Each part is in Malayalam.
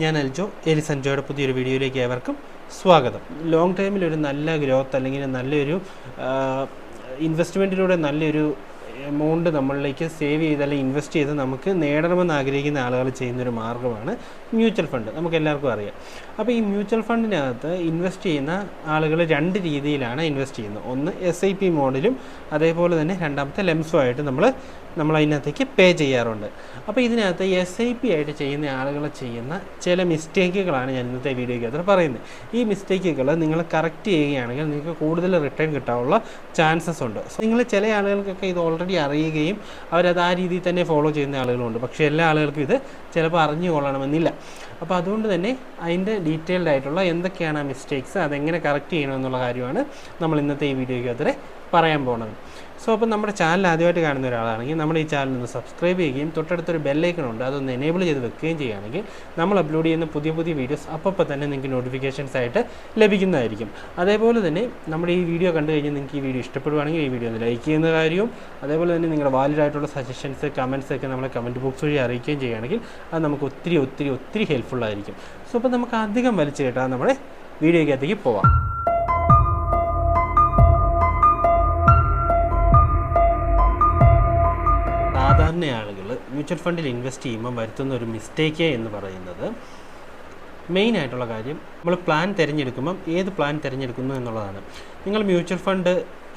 ഞാൻ അൽജോ എലിസൻജോയുടെ പുതിയൊരു വീഡിയോയിലേക്ക് ഏവർക്കും സ്വാഗതം. ലോങ് ടൈമിൽ ഒരു നല്ല ഗ്രോത്ത് അല്ലെങ്കിൽ നല്ലൊരു ഇൻവെസ്റ്റ്മെന്റിലൂടെ നല്ലൊരു എമൗണ്ട് നമ്മളിലേക്ക് സേവ് ചെയ്ത് അല്ലെങ്കിൽ ഇൻവെസ്റ്റ് ചെയ്ത് നമുക്ക് നേടണമെന്ന് ആഗ്രഹിക്കുന്ന ആളുകൾ ചെയ്യുന്നൊരു മാർഗമാണ് മ്യൂച്വൽ ഫണ്ട് നമുക്ക് എല്ലാവർക്കും അറിയാം. അപ്പോൾ ഈ മ്യൂച്വൽ ഫണ്ടിനകത്ത് ഇൻവെസ്റ്റ് ചെയ്യുന്ന ആളുകൾ രണ്ട് രീതിയിലാണ് ഇൻവെസ്റ്റ് ചെയ്യുന്നത്. ഒന്ന് എസ് ഐ പി മോഡലും അതേപോലെ തന്നെ രണ്ടാമത്തെ ലെംസും ആയിട്ട് നമ്മൾ നമ്മൾ അതിനകത്തേക്ക് പേ ചെയ്യാറുണ്ട്. അപ്പോൾ ഇതിനകത്ത് എസ് ഐ പി ആയിട്ട് ചെയ്യുന്ന ആളുകൾ ചെയ്യുന്ന ചില മിസ്റ്റേക്കുകളാണ് ഞാൻ ഇന്നത്തെ വീഡിയോയ്ക്കകത്ത് പറയുന്നത്. ഈ മിസ്റ്റേക്കുകൾ നിങ്ങൾ കറക്റ്റ് ചെയ്യുകയാണെങ്കിൽ നിങ്ങൾക്ക് കൂടുതൽ റിട്ടേൺ കിട്ടാനുള്ള ചാൻസസ് ഉണ്ട്. സോ നിങ്ങൾ ചില ആളുകൾക്കൊക്കെ ഇത് ഓൾറെഡി അറിയുകയും അവരത് ആ രീതിയിൽ തന്നെ ഫോളോ ചെയ്യുന്ന ആളുകളുണ്ട്. പക്ഷേ എല്ലാ ആളുകൾക്കും ഇത് ചിലപ്പോൾ അറിഞ്ഞു കൊള്ളണമെന്നില്ല അപ്പോൾ അതുകൊണ്ട് തന്നെ അതിന്റെ ഡീറ്റെയിൽഡ് ആയിട്ടുള്ള എന്തൊക്കെയാണ് ആ മിസ്റ്റേക്സ് അതെങ്ങനെ കറക്റ്റ് ചെയ്യണമെന്നുള്ള കാര്യമാണ് നമ്മൾ ഇന്നത്തെ ഈ വീഡിയോയ്ക്ക് അത്ര പറയാൻ പോകുന്നത്. സോ അപ്പോൾ നമ്മുടെ ചാനൽ ആദ്യമായിട്ട് കാണുന്ന ഒരാളാണെങ്കിൽ നമ്മുടെ ഈ ചാനൽ ഒന്ന് സബ്സ്ക്രൈബ് ചെയ്യുകയും തൊട്ടടുത്തൊരു ബെല്ലൈക്കൺ ഉണ്ട്. അതൊന്ന് എനേബിൾ ചെയ്ത് വെക്കുകയും ചെയ്യുകയാണെങ്കിൽ നമ്മൾ അപ്ലോഡ് ചെയ്യുന്ന പുതിയ പുതിയ വീഡിയോസ് അപ്പോൾ തന്നെ നിങ്ങൾക്ക് നോട്ടിഫിക്കേഷൻസ് ആയിട്ട് ലഭിക്കുന്നതായിരിക്കും. അതേപോലെ തന്നെ നമ്മുടെ ഈ വീഡിയോ കണ്ടു കഴിഞ്ഞാൽ നിങ്ങൾക്ക് ഈ വീഡിയോ ഇഷ്ടപ്പെടുവാണെങ്കിൽ ഈ വീഡിയോ ഒന്ന് ലൈക്ക് ചെയ്യുന്ന കാര്യവും അതേപോലെ തന്നെ നിങ്ങളുടെ വാലിഡ് ആയിട്ടുള്ള സജഷൻസ് കമൻസ് ഒക്കെ നമ്മളെ കമന്റ് ബോക്സ് വഴി അറിയിക്കുകയും ചെയ്യുകയാണെങ്കിൽ അത് നമുക്ക് ഒത്തിരി ഒത്തിരി ഒത്തിരി ഹെൽപ്ഫുൾ ആയിരിക്കും. സോ അപ്പോൾ നമുക്ക് അധികം വലിച്ചു കേട്ടാൽ നമ്മുടെ വീഡിയോയ്ക്കകത്തേക്ക് പോവാം. സാധാരണ ആളുകൾ മ്യൂച്വൽ ഫണ്ടിൽ ഇൻവെസ്റ്റ് ചെയ്യുമ്പോൾ വരുത്തുന്ന ഒരു മിസ്റ്റേക്ക് എന്ന് പറയുന്നത് മെയിൻ ആയിട്ടുള്ള കാര്യം നമ്മൾ പ്ലാൻ തിരഞ്ഞെടുക്കുമ്പം ഏത് പ്ലാൻ തിരഞ്ഞെടുക്കുന്നു എന്നുള്ളതാണ്. നിങ്ങൾ മ്യൂച്വൽ ഫണ്ട്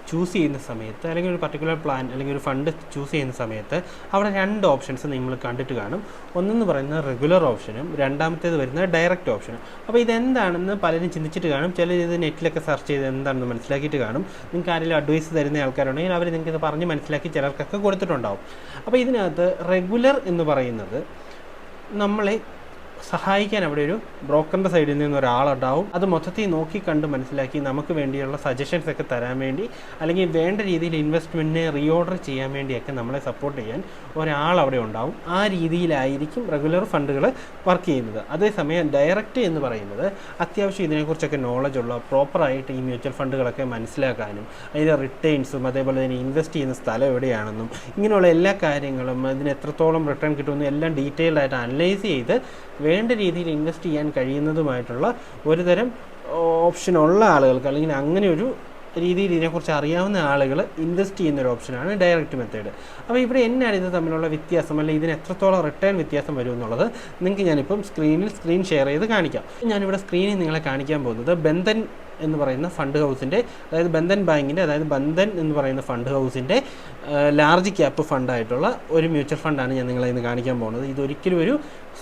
ചൂസ് ചെയ്യുന്ന സമയത്ത് അല്ലെങ്കിൽ ഒരു പർട്ടിക്കുലർ പ്ലാൻ അല്ലെങ്കിൽ ഒരു ഫണ്ട് ചൂസ് ചെയ്യുന്ന സമയത്ത് അവിടെ രണ്ട് ഓപ്ഷൻസ് നിങ്ങൾ കണ്ടിട്ട് കാണും. ഒന്നെന്ന് പറയുന്നത് റെഗുലർ ഓപ്ഷനും രണ്ടാമത്തേത് വരുന്നത് ഡയറക്റ്റ് ഓപ്ഷനും അപ്പോൾ ഇതെന്താണെന്ന് പലരും ചിന്തിച്ചിട്ട് കാണും. ചിലർ ഇത് നെറ്റിലൊക്കെ സെർച്ച് ചെയ്ത് എന്താണെന്ന് മനസ്സിലാക്കിയിട്ട് കാണും. നിങ്ങൾക്ക് ആരെങ്കിലും അഡ്വൈസ് തരുന്ന ആൾക്കാരുണ്ടെങ്കിൽ അവർ നിങ്ങൾക്ക് ഇത് പറഞ്ഞ് മനസ്സിലാക്കി ചിലർക്കൊക്കെ കൊടുത്തിട്ടുണ്ടാവും. അപ്പോൾ ഇതിനകത്ത് റെഗുലർ എന്ന് പറയുന്നത് നമ്മളെ സഹായിക്കാൻ അവിടെ ഒരു ബ്രോക്കറിന്റെ സൈഡിൽ നിന്ന് ഒരാളുണ്ടാവും. അത് മൊത്തത്തിൽ നോക്കി കണ്ട് മനസ്സിലാക്കി നമുക്ക് വേണ്ടിയുള്ള സജഷൻസ് ഒക്കെ തരാൻ വേണ്ടി അല്ലെങ്കിൽ വേണ്ട രീതിയിൽ ഇൻവെസ്റ്റ്മെന്റിനെ റീഓർഡർ ചെയ്യാൻ വേണ്ടിയൊക്കെ നമ്മളെ സപ്പോർട്ട് ചെയ്യാൻ ഒരാൾ അവിടെ ഉണ്ടാവും. ആ രീതിയിലായിരിക്കും റെഗുലർ ഫണ്ടുകൾ വർക്ക് ചെയ്യുന്നത്. അതേസമയം ഡയറക്റ്റ് എന്ന് പറയുന്നത് അത്യാവശ്യം ഇതിനെക്കുറിച്ചൊക്കെ നോളജ് ഉള്ള പ്രോപ്പറായിട്ട് ഈ മ്യൂച്വൽ ഫണ്ടുകളൊക്കെ മനസ്സിലാക്കാനും അതിന്റെ റിട്ടേൺസും അതേപോലെ തന്നെ ഇൻവെസ്റ്റ് ചെയ്യുന്ന സ്ഥലം എവിടെയാണെന്നും ഇങ്ങനെയുള്ള എല്ലാ കാര്യങ്ങളും അതിന് എത്രത്തോളം റിട്ടേൺ കിട്ടുമെന്നും എല്ലാം ഡീറ്റെയിൽഡ് ആയിട്ട് അനലൈസ് ചെയ്ത് വേണ്ട രീതിയിൽ ഇൻവെസ്റ്റ് ചെയ്യാൻ കഴിയുന്നതുമായിട്ടുള്ള ഒരുതരം ഓപ്ഷൻ ഉള്ള ആളുകൾക്ക് അല്ലെങ്കിൽ അങ്ങനെ ഒരു രീതിയിൽ ഇതിനെക്കുറിച്ച് അറിയാവുന്ന ആളുകൾ ഇൻവെസ്റ്റ് ചെയ്യുന്ന ഒരു ഓപ്ഷനാണ് ഡയറക്റ്റ് മെത്തേഡ് അപ്പോൾ ഇവിടെ എന്നാണ് ഇത് തമ്മിലുള്ള വ്യത്യാസം അല്ലെങ്കിൽ ഇതിന് എത്രത്തോളം റിട്ടേൺ വ്യത്യാസം വരും എന്നുള്ളത് നിങ്ങൾക്ക് ഞാനിപ്പം സ്ക്രീനിൽ സ്ക്രീൻ ഷെയർ ചെയ്ത് കാണിക്കാം. ഞാനിവിടെ സ്ക്രീനിൽ നിങ്ങളെ കാണിക്കാൻ പോകുന്നത് ബന്ധൻ എന്ന് പറയുന്ന ഫണ്ട് ഹൗസിന്റെ അതായത് ബന്ധൻ ബാങ്കിന്റെ അതായത് ബന്ധൻ എന്ന് പറയുന്ന ഫണ്ട് ഹൗസിന്റെ ലാർജ് ക്യാപ്പ് ഫണ്ടായിട്ടുള്ള ഒരു മ്യൂച്വൽ ഫണ്ടാണ് ഞാൻ നിങ്ങളെ ഇന്ന് കാണിക്കാൻ പോകുന്നത്. ഇതൊരിക്കലും ഒരു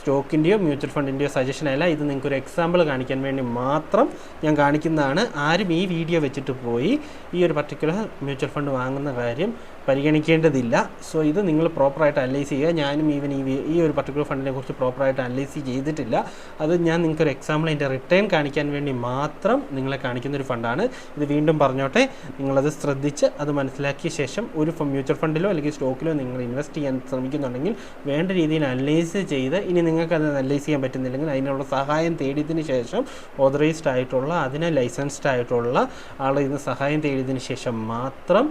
സ്റ്റോക്കിന്റെയോ മ്യൂച്വൽ ഫണ്ടിന്റെയോ സജഷൻ അല്ല. ഇത് നിങ്ങൾക്ക് ഒരു എക്സാമ്പിൾ കാണിക്കാൻ വേണ്ടി മാത്രം ഞാൻ കാണിക്കുന്നതാണ്. ആരും ഈ വീഡിയോ വെച്ചിട്ട് പോയി ഈ ഒരു പർട്ടിക്കുലർ മ്യൂച്വൽ ഫണ്ട് വാങ്ങുന്ന കാര്യം പരിഗണിക്കേണ്ടതില്ല. സോ ഇത് നിങ്ങൾ പ്രോപ്പറായിട്ട് അനലൈസ് ചെയ്യുക. ഞാനും ഈവൻ ഈ ഈ ഒരു പർട്ടിക്കുലർ ഫണ്ടിനെ കുറിച്ച് പ്രോപ്പറായിട്ട് അനലൈസ് ചെയ്തിട്ടില്ല. അത് ഞാൻ നിങ്ങൾക്കൊരു എക്സാമ്പിൾ അതിന്റെ റിട്ടേൺ കാണിക്കാൻ വേണ്ടി മാത്രം നിങ്ങളെ കാണിക്കുന്ന ഒരു ഫണ്ടാണ് ഇത് വീണ്ടും പറഞ്ഞോട്ടെ. നിങ്ങളത് ശ്രദ്ധിച്ച് അത് മനസ്സിലാക്കിയ ശേഷം ഒരു മ്യൂച്വൽ ഫണ്ടിലോ അല്ലെങ്കിൽ സ്റ്റോക്കിലോ നിങ്ങൾ ഇൻവെസ്റ്റ് ചെയ്യാൻ ശ്രമിക്കുന്നുണ്ടെങ്കിൽ വേണ്ട രീതിയിൽ അനലൈസ് ചെയ്ത് ഇനി നിങ്ങൾക്ക് അത് അനലൈസ് ചെയ്യാൻ പറ്റുന്നില്ലെങ്കിൽ അതിനുള്ള സഹായം തേടിയതിന് ശേഷം ഓതറൈസ്ഡ് ആയിട്ടുള്ള അതിനെ ലൈസൻസ്ഡ് ആയിട്ടുള്ള ആളിൽ നിന്ന് സഹായം തേടിയതിന് ശേഷം മാത്രം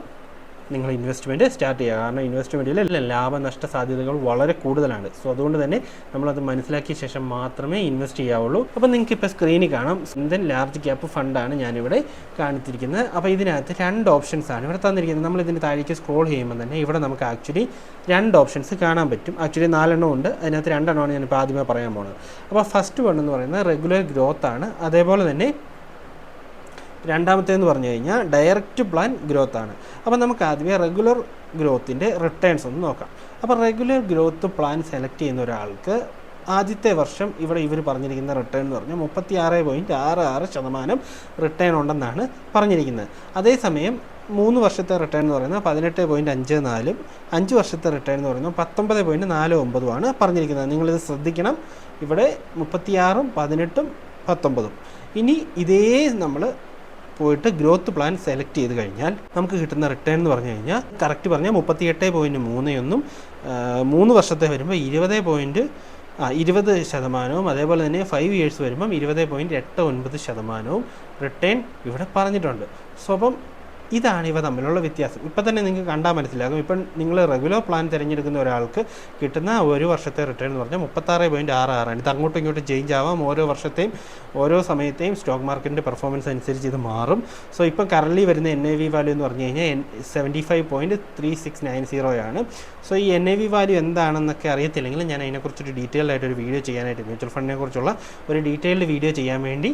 നിങ്ങൾ ഇൻവെസ്റ്റ്മെന്റ് സ്റ്റാർട്ട് ചെയ്യുക. കാരണം ഇൻവെസ്റ്റ്മെന്റിൽ ലാഭനഷ്ട സാധ്യതകൾ വളരെ കൂടുതലാണ്. സോ അതുകൊണ്ട് തന്നെ നമ്മളത് മനസ്സിലാക്കിയ ശേഷം മാത്രമേ ഇൻവെസ്റ്റ് ചെയ്യാവുള്ളൂ. അപ്പോൾ നിങ്ങൾക്ക് ഇപ്പോൾ സ്ക്രീനിൽ കാണാം. ഇന്ത്യൻ ലാർജ് ക്യാപ്പ് ഫണ്ടാണ് ഞാനിവിടെ കാണിച്ചിരിക്കുന്നത്. അപ്പോൾ ഇതിനകത്ത് രണ്ട് ഓപ്ഷൻസ് ആണ് ഇവിടെ തന്നിരിക്കുന്നത്. നമ്മൾ ഇതിന്റെ താഴേക്ക് സ്ക്രോൾ ചെയ്യുമ്പോൾ തന്നെ ഇവിടെ നമുക്ക് ആക്ച്വലി രണ്ട് ഓപ്ഷൻസ് കാണാൻ പറ്റും. ആക്ച്വലി നാലെണ്ണം ഉണ്ട്. അതിനകത്ത് രണ്ടെണ്ണമാണ് ഞാനിപ്പോൾ ആദ്യമേ പറയാൻ പോകുന്നത് അപ്പോൾ ഫസ്റ്റ് വൺ എന്ന് പറയുന്നത് റെഗുലർ ഗ്രോത്ത് ആണ്. അതേപോലെ തന്നെ രണ്ടാമത്തേന്ന് പറഞ്ഞു കഴിഞ്ഞാൽ ഡയറക്റ്റ് പ്ലാൻ ഗ്രോത്ത് ആണ്. അപ്പോൾ നമുക്ക് ആദ്യമേ റെഗുലർ ഗ്രോത്തിന്റെ റിട്ടേൺസ് ഒന്ന് നോക്കാം. അപ്പോൾ റെഗുലർ ഗ്രോത്ത് പ്ലാൻ സെലക്ട് ചെയ്യുന്ന ഒരാൾക്ക് ആദ്യത്തെ വർഷം ഇവിടെ ഇവർ പറഞ്ഞിരിക്കുന്ന റിട്ടേൺ എന്ന് പറഞ്ഞാൽ മുപ്പത്തി ആറ് പോയിന്റ് ആറ് ആറ് ശതമാനം റിട്ടേൺ ഉണ്ടെന്നാണ് പറഞ്ഞിരിക്കുന്നത്. അതേസമയം മൂന്ന് വർഷത്തെ റിട്ടേൺ എന്ന് പറയുന്നത് പതിനെട്ട് പോയിന്റ് അഞ്ച് നാലും അഞ്ച് വർഷത്തെ റിട്ടേൺ എന്ന് പറയുന്നത് പത്തൊമ്പത് പോയിന്റ് നാല് ഒമ്പതുമാണ് പറഞ്ഞിരിക്കുന്നത്. നിങ്ങളിത് ശ്രദ്ധിക്കണം. ഇവിടെ മുപ്പത്തിയാറും പതിനെട്ടും പത്തൊമ്പതും. ഇനി ഇതേ നമ്മൾ പോയിട്ട് ഗ്രോത്ത് പ്ലാൻ സെലക്ട് ചെയ്ത് കഴിഞ്ഞാൽ നമുക്ക് കിട്ടുന്ന റിട്ടേൺ എന്ന് പറഞ്ഞു കഴിഞ്ഞാൽ കറക്റ്റ് പറഞ്ഞാൽ മുപ്പത്തി എട്ട് പോയിന്റ് മൂന്ന് ഒന്നും മൂന്ന് വർഷത്തെ വരുമ്പോൾ ഇരുപത് പോയിന്റ് ആ ഇരുപത് ശതമാനവും അതേപോലെ തന്നെ ഫൈവ് ഇയേഴ്സ് വരുമ്പം ഇരുപത് പോയിന്റ് എട്ട് ഒൻപത് ശതമാനവും റിട്ടേൺ ഇവിടെ പറഞ്ഞിട്ടുണ്ട്. സോ അപ്പം ഇതാണ് ഇവ തമ്മിലുള്ള വ്യത്യാസം. ഇപ്പം തന്നെ നിങ്ങൾക്ക് കണ്ടാൽ മനസ്സിലാകും. ഇപ്പം നിങ്ങൾ റെഗുലർ പ്ലാൻ തിരഞ്ഞെടുക്കുന്ന ഒരാൾക്ക് കിട്ടുന്ന ഒരു വർഷത്തെ റിട്ടേൺ എന്ന് പറഞ്ഞാൽ മുപ്പത്താറ് പോയിന്റ് ആറ് ആറാണ്. ഇത് അങ്ങോട്ടും ഇങ്ങോട്ടും ചേഞ്ച് ആവാം. ഓരോ വർഷത്തെയും ഓരോ സമയത്തെയും സ്റ്റോക്ക് മാർക്കറ്റിന്റെ പെർഫോമൻസ് അനുസരിച്ച് ഇത് മാറും. സോ ഇപ്പം കറൻലി വരുന്ന എൻ എ വി വാല്യൂ എന്ന് പറഞ്ഞു കഴിഞ്ഞാൽ seventy five point three six nine സീറോയാണ് so ഈ എൻ എ വി വാല്യൂ എന്താണെന്നൊക്കെ അറിയത്തില്ലെങ്കിൽ ഞാൻ അതിനെക്കുറിച്ചൊരു ഡീറ്റെയിൽ ആയിട്ടൊരു വീഡിയോ ചെയ്യാനായിട്ട് മ്യൂച്വൽ ഫണ്ടിനെ കുറിച്ചുള്ള ഒരു ഡീറ്റെയിൽഡ് വീഡിയോ ചെയ്യാൻ വേണ്ടി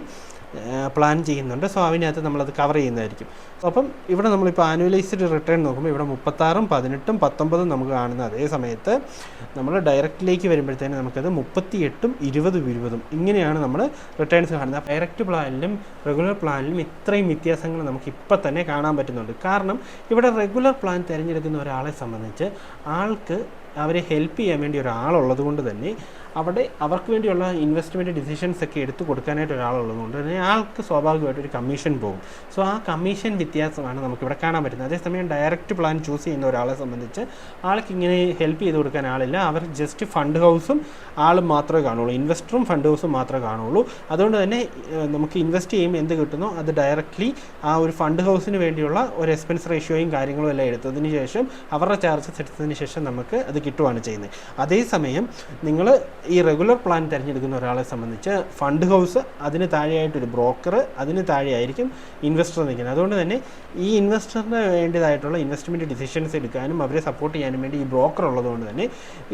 പ്ലാൻ ചെയ്യുന്നുണ്ട്. സോ അതിനകത്ത് നമ്മളത് കവർ ചെയ്യുന്നതായിരിക്കും. അപ്പം ഇവിടെ നമ്മളിപ്പോൾ ആനുവലൈസ്ഡ് റിട്ടേൺ നോക്കുമ്പോൾ ഇവിടെ മുപ്പത്താറും പതിനെട്ടും പത്തൊമ്പതും നമുക്ക് കാണുന്ന അതേ സമയത്ത് നമ്മൾ ഡയറക്റ്റിലേക്ക് വരുമ്പോഴത്തേന് നമുക്കത് മുപ്പത്തി എട്ടും ഇരുപതും ഇരുപതും ഇങ്ങനെയാണ് നമ്മൾ റിട്ടേൺസ് കാണുന്നത്. ഡയറക്റ്റ് പ്ലാനിലും റെഗുലർ പ്ലാനിലും ഇത്രയും വ്യത്യാസങ്ങൾ നമുക്ക് ഇപ്പം തന്നെ കാണാൻ പറ്റുന്നുണ്ട്. കാരണം ഇവിടെ റെഗുലർ പ്ലാൻ തിരഞ്ഞെടുക്കുന്ന ഒരാളെ സംബന്ധിച്ച് ആൾക്ക് അവരെ ഹെൽപ്പ് ചെയ്യാൻ വേണ്ടി ഒരാളുള്ളത് കൊണ്ട് തന്നെ അവിടെ അവർക്ക് വേണ്ടിയുള്ള ഇൻവെസ്റ്റ്മെന്റ് ഡിസിഷൻസ് ഒക്കെ എടുത്തു കൊടുക്കാനായിട്ട് ഒരാളുള്ളതുകൊണ്ട് തന്നെ ആൾക്ക് സ്വാഭാവികമായിട്ട് ഒരു കമ്മീഷൻ പോകും. സോ ആ കമ്മീഷൻ വ്യത്യാസമാണ് നമുക്കിവിടെ കാണാൻ പറ്റുന്നത്. അതേസമയം ഡയറക്റ്റ് പ്ലാൻ ചൂസ് ചെയ്യുന്ന ഒരാളെ സംബന്ധിച്ച് ആൾക്ക് ഇങ്ങനെ ഹെൽപ്പ് ചെയ്ത് കൊടുക്കാൻ ആളില്ല. അവർ ജസ്റ്റ് ഫണ്ട് ഹൗസും ആളും മാത്രമേ കാണുള്ളൂ. ഇൻവെസ്റ്ററും ഫണ്ട് ഹൗസും മാത്രമേ കാണുള്ളൂ. അതുകൊണ്ട് തന്നെ നമുക്ക് ഇൻവെസ്റ്റ് ചെയ്യുമ്പോൾ എന്ത് കിട്ടുന്നോ അത് ഡയറക്റ്റ്ലി ആ ഒരു ഫണ്ട് ഹൗസിന് വേണ്ടിയുള്ള ഒരു എക്സ്പെൻസ് റേഷ്യോയും കാര്യങ്ങളും എല്ലാം എടുത്തതിന് ശേഷം അവരുടെ ചാർജസ് എടുത്തതിന് ശേഷം നമുക്ക് അത് കിട്ടുവാണ് ചെയ്യുന്നത്. അതേസമയം നിങ്ങൾ ഈ റെഗുലർ പ്ലാൻ തിരഞ്ഞെടുക്കുന്ന ഒരാളെ സംബന്ധിച്ച് ഫണ്ട് ഹൗസ് അതിന് താഴെയായിട്ടൊരു ബ്രോക്കർ അതിന് താഴെയായിരിക്കും ഇൻവെസ്റ്റർ നിൽക്കുന്നത്. അതുകൊണ്ട് തന്നെ ഈ ഇൻവെസ്റ്ററിന് വേണ്ടതായിട്ടുള്ള ഇൻവെസ്റ്റ്മെന്റ് ഡിസിഷൻസ് എടുക്കാനും അവരെ സപ്പോർട്ട് ചെയ്യാനും വേണ്ടി ഈ ബ്രോക്കർ ഉള്ളതുകൊണ്ട് തന്നെ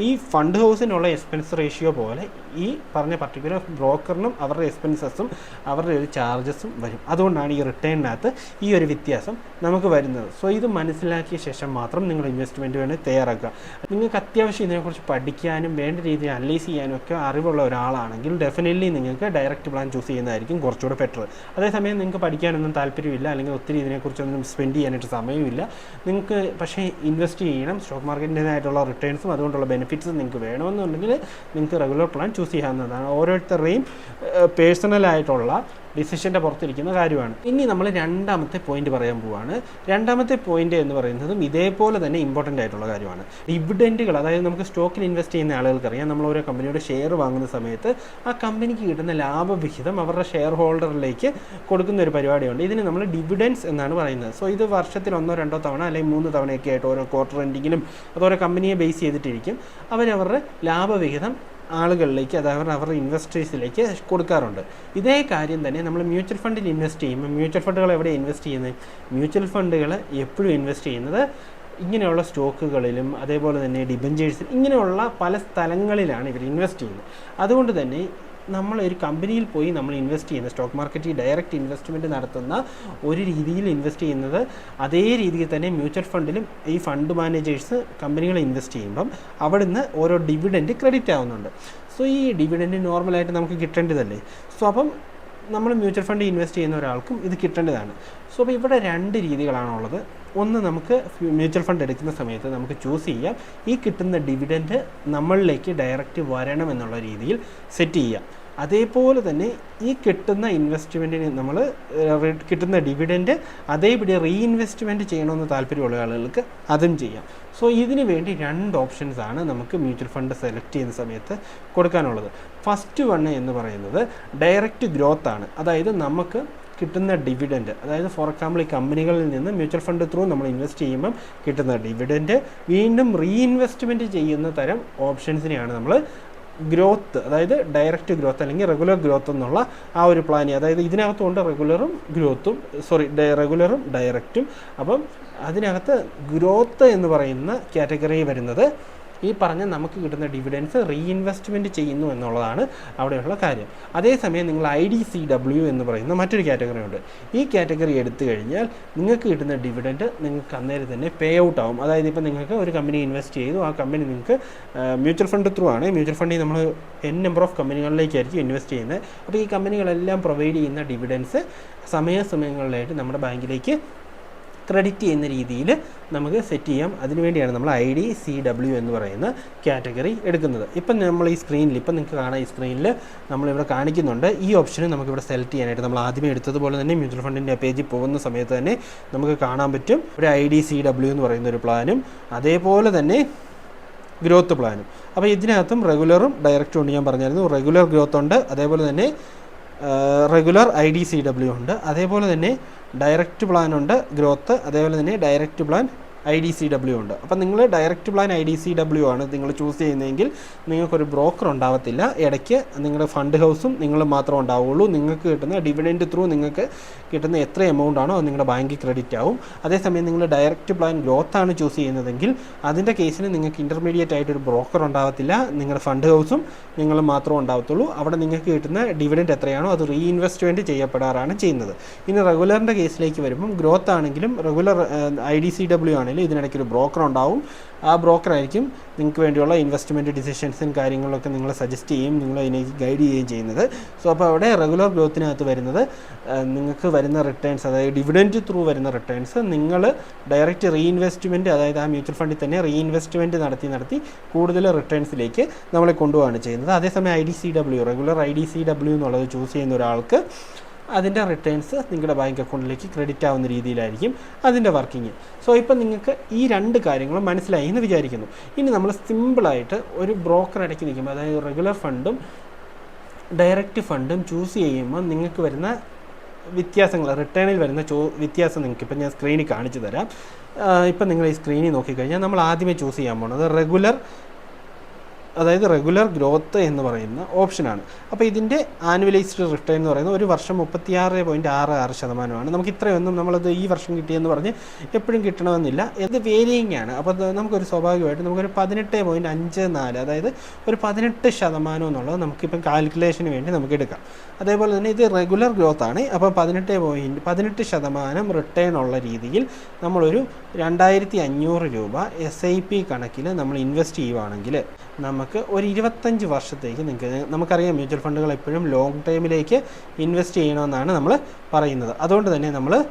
ഈ ഫണ്ട് ഹൗസിനുള്ള എക്സ്പെൻസ് റേഷ്യോ പോലെ ഈ പറഞ്ഞ പർട്ടിക്കുലർ ബ്രോക്കറിനും അവരുടെ എക്സ്പെൻസസും അവരുടെ ഒരു ചാർജസും വരും. അതുകൊണ്ടാണ് ഈ റിട്ടേണിനകത്ത് ഈ ഒരു വ്യത്യാസം നമുക്ക് വരുന്നത്. സോ ഇത് മനസ്സിലാക്കിയ ശേഷം മാത്രം നിങ്ങൾ ഇൻവെസ്റ്റ്മെന്റ് വേണ്ടി തയ്യാറാക്കുക. നിങ്ങൾക്ക് അത്യാവശ്യം ഇതിനെക്കുറിച്ച് പഠിക്കാനും വേണ്ട രീതിയിൽ അനലൈസ് ചെയ്യാനും ഒക്കെ അറിവുള്ള ഒരാളാണെങ്കിൽ ഡെഫിനറ്റ്ലി നിങ്ങൾക്ക് ഡയറക്റ്റ് പ്ലാൻ ചൂസ് ചെയ്യുന്നതായിരിക്കും കുറച്ചുകൂടെ ബെറ്റർ അതേസമയം നിങ്ങൾക്ക് പഠിക്കാനൊന്നും താല്പര്യമില്ല അല്ലെങ്കിൽ ഒത്തിരി ഇതിനെക്കുറിച്ചൊന്നും സ്പെൻഡ് ചെയ്യാനായിട്ട് സമയമില്ല. നിങ്ങൾക്ക് പക്ഷേ ഇൻവെസ്റ്റ് ചെയ്യണം. സ്റ്റോക്ക് മാർക്കറ്റിന്റെതായിട്ടുള്ള റിട്ടേൺസും അതുകൊണ്ടുള്ള ബെനിഫിറ്റ്സും നിങ്ങൾക്ക് വേണമെന്നുണ്ടെങ്കിൽ നിങ്ങൾക്ക് റെഗുലർ പ്ലാൻ ചൂസ് ചെയ്യാവുന്നതാണ്. ഓരോരുത്തരുടെയും പേഴ്സണലായിട്ടുള്ള ഡിസിഷന്റെ പുറത്തിരിക്കുന്ന കാര്യമാണ്. ഇനി നമ്മൾ രണ്ടാമത്തെ പോയിന്റ് പറയാൻ പോവാണ്. രണ്ടാമത്തെ പോയിന്റ് എന്ന് പറയുന്നതും ഇതേപോലെ തന്നെ ഇമ്പോർട്ടന്റ് ആയിട്ടുള്ള കാര്യമാണ്. ഡിവിഡന്റുകൾ അതായത് നമുക്ക് സ്റ്റോക്കിൽ ഇൻവെസ്റ്റ് ചെയ്യുന്ന ആളുകൾക്കറിയാം. നമ്മൾ ഓരോ കമ്പനിയുടെ ഷെയർ വാങ്ങുന്ന സമയത്ത് ആ കമ്പനിക്ക് കിട്ടുന്ന ലാഭവിഹിതം അവരുടെ ഷെയർ ഹോൾഡറിലേക്ക് കൊടുക്കുന്ന ഒരു പരിപാടിയുണ്ട്. ഇതിന് നമ്മൾ ഡിവിഡൻസ് എന്നാണ് പറയുന്നത്. സോ ഇത് വർഷത്തിൽ ഒന്നോ രണ്ടോ തവണ അല്ലെങ്കിൽ മൂന്ന് തവണയൊക്കെ ആയിട്ട് ഓരോ ക്വാർട്ടർ എൻഡിങ്ങിലും അത് ഓരോ കമ്പനിയെ ബേസ് ചെയ്തിട്ടിരിക്കും. അവരവരുടെ ലാഭവിഹിതം ആളുകളിലേക്ക് അതായത് അവരുടെ ഇൻവെസ്റ്റേഴ്സിലേക്ക് കൊടുക്കാറുണ്ട്. ഇതേ കാര്യം തന്നെ നമ്മൾ മ്യൂച്വൽ ഫണ്ടിൽ ഇൻവെസ്റ്റ് ചെയ്യുമ്പോൾ മ്യൂച്വൽ ഫണ്ടുകൾ എവിടെ ഇൻവെസ്റ്റ് ചെയ്യുന്നത്? മ്യൂച്വൽ ഫണ്ടുകൾ എപ്പോഴും ഇൻവെസ്റ്റ് ചെയ്യുന്നത് ഇങ്ങനെയുള്ള സ്റ്റോക്കുകളിലും അതേപോലെ തന്നെ ഡിബഞ്ചേഴ്സിൽ ഇങ്ങനെയുള്ള പല സ്ഥലങ്ങളിലാണ് ഇവർ ഇൻവെസ്റ്റ് ചെയ്യുന്നത്. അതുകൊണ്ട് തന്നെ നമ്മൾ ഒരു കമ്പനിയിൽ പോയി നമ്മൾ ഇൻവെസ്റ്റ് ചെയ്യുന്ന സ്റ്റോക്ക് മാർക്കറ്റിൽ ഡയറക്റ്റ് ഇൻവെസ്റ്റ്മെന്റ് നടത്തുന്ന ഒരു രീതിയിൽ ഇൻവെസ്റ്റ് ചെയ്യുന്നത് അതേ രീതിയിൽ തന്നെ മ്യൂച്വൽ ഫണ്ടിലും ഈ ഫണ്ട് മാനേജേഴ്സ് കമ്പനികൾ ഇൻവെസ്റ്റ് ചെയ്യുമ്പം അവിടുന്ന് ഓരോ ഡിവിഡന്റ് ക്രെഡിറ്റ് ആവുന്നുണ്ട്. സോ ഈ ഡിവിഡന്റ് നോർമലായിട്ട് നമുക്ക് കിട്ടേണ്ടതല്ലേ? സോ അപ്പം നമ്മൾ മ്യൂച്വൽ ഫണ്ട് ഇൻവെസ്റ്റ് ചെയ്യുന്ന ഒരാൾക്കും ഇത് കിട്ടേണ്ടതാണ്. സോ അപ്പോൾ ഇവിടെ രണ്ട് രീതികളാണുള്ളത്. ഒന്ന് നമുക്ക് മ്യൂച്വൽ ഫണ്ട് എടുക്കുന്ന സമയത്ത് നമുക്ക് ചൂസ് ചെയ്യാം. ഈ കിട്ടുന്ന ഡിവിഡന്റ് നമ്മളിലേക്ക് ഡയറക്റ്റ് വരണം എന്നുള്ള രീതിയിൽ സെറ്റ് ചെയ്യാം. അതേപോലെ തന്നെ ഈ കിട്ടുന്ന ഇൻവെസ്റ്റ്മെന്റിന് നമ്മൾ കിട്ടുന്ന ഡിവിഡന്റ് അതേപടി റീഇൻവെസ്റ്റ്മെന്റ് ചെയ്യണമെന്ന് താല്പര്യമുള്ള ആളുകൾക്ക് അതും ചെയ്യാം. സോ ഇതിന് വേണ്ടി രണ്ട് ഓപ്ഷൻസ് ആണ് നമുക്ക് മ്യൂച്വൽ ഫണ്ട് സെലക്ട് ചെയ്യുന്ന സമയത്ത് കൊടുക്കാനുള്ളത്. ഫസ്റ്റ് വൺ എന്ന് പറയുന്നത് ഡയറക്റ്റ് ഗ്രോത്ത് ആണ്. അതായത് നമുക്ക് കിട്ടുന്ന ഡിവിഡന്റ് അതായത് ഫോർ എക്സാമ്പിൾ ഈ കമ്പനികളിൽ നിന്ന് മ്യൂച്വൽ ഫണ്ട് ത്രൂ നമ്മൾ ഇൻവെസ്റ്റ് ചെയ്യുമ്പം കിട്ടുന്ന ഡിവിഡന്റ് വീണ്ടും റീഇൻവെസ്റ്റ്മെന്റ് ചെയ്യുന്ന തരം ഓപ്ഷൻസിനെയാണ് നമ്മൾ ഗ്രോത്ത് അതായത് ഡയറക്റ്റ് ഗ്രോത്ത് അല്ലെങ്കിൽ റെഗുലർ ഗ്രോത്ത് എന്നുള്ള ആ ഒരു പ്ലാൻ അതായത് ഇതിനകത്തുകൊണ്ട് റെഗുലറും ഗ്രോത്തും സോറി റെഗുലറും ഡയറക്റ്റും അപ്പം അതിനകത്ത് ഗ്രോത്ത് എന്ന് പറയുന്ന കാറ്റഗറി വരുന്നത് ഈ പറഞ്ഞ നമുക്ക് കിട്ടുന്ന ഡിവിഡൻസ് റീഇൻവെസ്റ്റ്മെന്റ് ചെയ്യുന്നു എന്നുള്ളതാണ് അവിടെയുള്ള കാര്യം. അതേസമയം നിങ്ങൾ ഐ ഡി സി ഡബ്ല്യു എന്ന് പറയുന്ന മറ്റൊരു കാറ്റഗറി ഉണ്ട്. ഈ കാറ്റഗറി എടുത്തു കഴിഞ്ഞാൽ നിങ്ങൾക്ക് കിട്ടുന്ന ഡിവിഡന്റ് നിങ്ങൾക്ക് അന്നേരം തന്നെ പേ ഔട്ട് ആവും. അതായത് ഇപ്പോൾ നിങ്ങൾക്ക് ഒരു കമ്പനി ഇൻവെസ്റ്റ് ചെയ്തു ആ കമ്പനി നിങ്ങൾക്ക് മ്യൂച്വൽ ഫണ്ട് ത്രൂ ആണ്. മ്യൂച്വൽ ഫണ്ടിൽ നമ്മൾ എൻ നമ്പർ ഓഫ് കമ്പനികളിലേക്കായിരിക്കും ഇൻവെസ്റ്റ് ചെയ്യുന്നത്. അപ്പോൾ ഈ കമ്പനികളെല്ലാം പ്രൊവൈഡ് ചെയ്യുന്ന ഡിവിഡൻസ് സമയസമയങ്ങളിലായിട്ട് നമ്മുടെ ബാങ്കിലേക്ക് ക്രെഡിറ്റ് ചെയ്യുന്ന രീതിയിൽ നമുക്ക് സെറ്റ് ചെയ്യാം. അതിനുവേണ്ടിയാണ് നമ്മൾ ഐ ഡി സി ഡബ്ല്യു എന്ന് പറയുന്ന കാറ്റഗറി എടുക്കുന്നത്. ഇപ്പം നമ്മൾ ഈ സ്ക്രീനിൽ ഇപ്പം നിങ്ങൾക്ക് കാണാം ഈ സ്ക്രീനിൽ നമ്മളിവിടെ കാണിക്കുന്നുണ്ട്. ഈ ഓപ്ഷന് നമുക്കിവിടെ സെലക്ട് ചെയ്യാനായിട്ട് നമ്മൾ ആദ്യമേ എടുത്തതുപോലെ തന്നെ മ്യൂച്വൽ ഫണ്ടിന്റെ പേജിൽ പോകുന്ന സമയത്ത് തന്നെ നമുക്ക് കാണാൻ പറ്റും. ഒരു ഐ ഡി സി ഡബ്ല്യു എന്ന് പറയുന്ന ഒരു പ്ലാനും അതേപോലെ തന്നെ ഗ്രോത്ത് പ്ലാനും അപ്പോൾ ഇതിനകത്തും റെഗുലറും ഡയറക്റ്റും ഉണ്ട് ഞാൻ പറഞ്ഞായിരുന്നു. റെഗുലർ ഗ്രോത്ത് ഉണ്ട്. അതേപോലെ തന്നെ regular I D C W ഉണ്ട്. അതേപോലെ തന്നെ ഡയറക്റ്റ് പ്ലാൻ ഉണ്ട് ഗ്രോത്ത് അതേപോലെ തന്നെ direct plan I D C W ഉണ്ട്. അപ്പം നിങ്ങൾ direct plan I D C W ആണ് നിങ്ങൾ ചൂസ് ചെയ്യുന്നതെങ്കിൽ നിങ്ങൾക്കൊരു ബ്രോക്കർ ഉണ്ടാവത്തില്ല. ഇടയ്ക്ക് നിങ്ങളുടെ ഫണ്ട് ഹൗസും നിങ്ങൾ മാത്രമേ ഉണ്ടാവുകയുള്ളൂ. നിങ്ങൾക്ക് കിട്ടുന്ന ഡിവിഡന്റ് ത്രൂ നിങ്ങൾക്ക് കിട്ടുന്ന എത്ര എമൗണ്ട് ആണോ അത് നിങ്ങളുടെ ബാങ്കിൽ ക്രെഡിറ്റ് ആവും. അതേസമയം നിങ്ങൾ ഡയറക്റ്റ് പ്ലാൻ ഗ്രോത്ത് ആണ് ചൂസ് ചെയ്യുന്നതെങ്കിൽ അതിന്റെ കേസിന് നിങ്ങൾക്ക് ഇന്റർമീഡിയറ്റ് ആയിട്ട് ഒരു ബ്രോക്കർ ഉണ്ടാവത്തില്ല. നിങ്ങളുടെ ഫണ്ട് ഹൗസും നിങ്ങൾ മാത്രമേ ഉണ്ടാവത്തുള്ളൂ. അവിടെ നിങ്ങൾക്ക് കിട്ടുന്ന ഡിവിഡന്റ് എത്രയാണോ അത് റീഇൻവെസ്റ്റ്മെന്റ് ചെയ്യപ്പെടാറാണ് ചെയ്യുന്നത്. ഇനി റെഗുലറിന്റെ കേസിലേക്ക് വരുമ്പം ഗ്രോത്ത് ആണെങ്കിലും regular I D C W ആണെങ്കിലും ഇതിനിടയ്ക്ക് ഒരു ബ്രോക്കർ ഉണ്ടാവും. ആ ബ്രോക്കർ ആയിരിക്കും നിങ്ങൾക്ക് വേണ്ടിയുള്ള ഇൻവെസ്റ്റ്മെന്റ് ഡിസിഷൻസും കാര്യങ്ങളൊക്കെ നിങ്ങളെ സജസ്റ്റ് ചെയ്യും നിങ്ങളെ അതിലേക്ക് ഗൈഡ് ചെയ്യുകയും ചെയ്യുന്നത്. സോ അപ്പോൾ അവിടെ റെഗുലർ ഗ്രോത്തിനകത്ത് വരുന്നത് നിങ്ങൾക്ക് വരുന്ന റിട്ടേൺസ് അതായത് ഡിവിഡന്റ് ത്രൂ വരുന്ന റിട്ടേൺസ് നിങ്ങൾ ഡയറക്റ്റ് റീഇൻവെസ്റ്റ്മെന്റ് അതായത് ആ മ്യൂച്വൽ ഫണ്ടിൽ തന്നെ റീഇൻവെസ്റ്റ്മെന്റ് നടത്തി നടത്തി കൂടുതൽ റിട്ടേൺസിലേക്ക് നമ്മളെ കൊണ്ടുപോവാണ് ചെയ്യുന്നത്. അതേസമയം I D C W regular I D C W എന്നുള്ളത് ചൂസ് ചെയ്യുന്ന ഒരാൾക്ക് അതിന്റെ റിട്ടേൺസ് നിങ്ങളുടെ ബാങ്ക് അക്കൗണ്ടിലേക്ക് ക്രെഡിറ്റ് ആവുന്ന രീതിയിലായിരിക്കും അതിന്റെ വർക്കിംഗ് സോ ഇപ്പം നിങ്ങൾക്ക് ഈ രണ്ട് കാര്യങ്ങളും മനസ്സിലായി എന്ന് വിചാരിക്കുന്നു. ഇനി നമ്മൾ സിമ്പിളായിട്ട് ഒരു ബ്രോക്കർ ഇടയ്ക്ക് നിൽക്കുമ്പോൾ അതായത് റെഗുലർ ഫണ്ടും ഡയറക്റ്റ് ഫണ്ടും ചൂസ് ചെയ്യുമ്പോൾ നിങ്ങൾക്ക് വരുന്ന വ്യത്യാസങ്ങൾ റിട്ടേണിൽ വരുന്ന ചോ വ്യത്യാസം നിങ്ങൾക്ക് ഇപ്പം ഞാൻ സ്ക്രീനിൽ കാണിച്ചു തരാം. ഇപ്പം നിങ്ങൾ ഈ സ്ക്രീനിൽ നോക്കിക്കഴിഞ്ഞാൽ നമ്മൾ ആദ്യമേ ചൂസ് ചെയ്യാൻ പോകുന്നത് റെഗുലർ അതായത് റെഗുലർ ഗ്രോത്ത് എന്ന് പറയുന്ന ഓപ്ഷനാണ്. അപ്പോൾ ഇതിന്റെ ആനുവലൈസ്ഡ് റിട്ടേൺ എന്ന് പറയുന്നത് ഒരു വർഷം മുപ്പത്തിയാറ് പോയിന്റ് ആറ് ആറ് ശതമാനമാണ്. നമുക്ക് ഇത്രയൊന്നും നമ്മളത് ഈ വർഷം കിട്ടിയെന്ന് പറഞ്ഞ് എപ്പോഴും കിട്ടണമെന്നില്ല. ഇത് വേരിയിങ് ആണ്. അപ്പോൾ നമുക്കൊരു സ്വാഭാവികമായിട്ട് നമുക്കൊരു പതിനെട്ട് പോയിന്റ് അഞ്ച് നാല് അതായത് ഒരു പതിനെട്ട് ശതമാനം എന്നുള്ളത് നമുക്കിപ്പം കാൽക്കുലേഷന് വേണ്ടി നമുക്ക് എടുക്കാം. അതേപോലെ തന്നെ ഇത് റെഗുലർ ഗ്രോത്ത് ആണ്. അപ്പോൾ പതിനെട്ട് പോയിന്റ് പതിനെട്ട് ശതമാനം റിട്ടേൺ ഉള്ള രീതിയിൽ നമ്മളൊരു രണ്ടായിരത്തി അഞ്ഞൂറ് രൂപ എസ് ഐ പി കണക്കിൽ നമ്മൾ ഇൻവെസ്റ്റ് ചെയ്യുവാണെങ്കിൽ നമുക്ക് ഒരു ഇരുപത്തഞ്ച് വർഷത്തേക്ക് നിങ്ങൾക്ക് നമുക്കറിയാം മ്യൂച്വൽ ഫണ്ടുകൾ എപ്പോഴും ലോങ് ടൈമിലേക്ക് ഇൻവെസ്റ്റ് ചെയ്യണമെന്നാണ് നമ്മൾ പറയുന്നത്. അതുകൊണ്ട് തന്നെ നമ്മൾ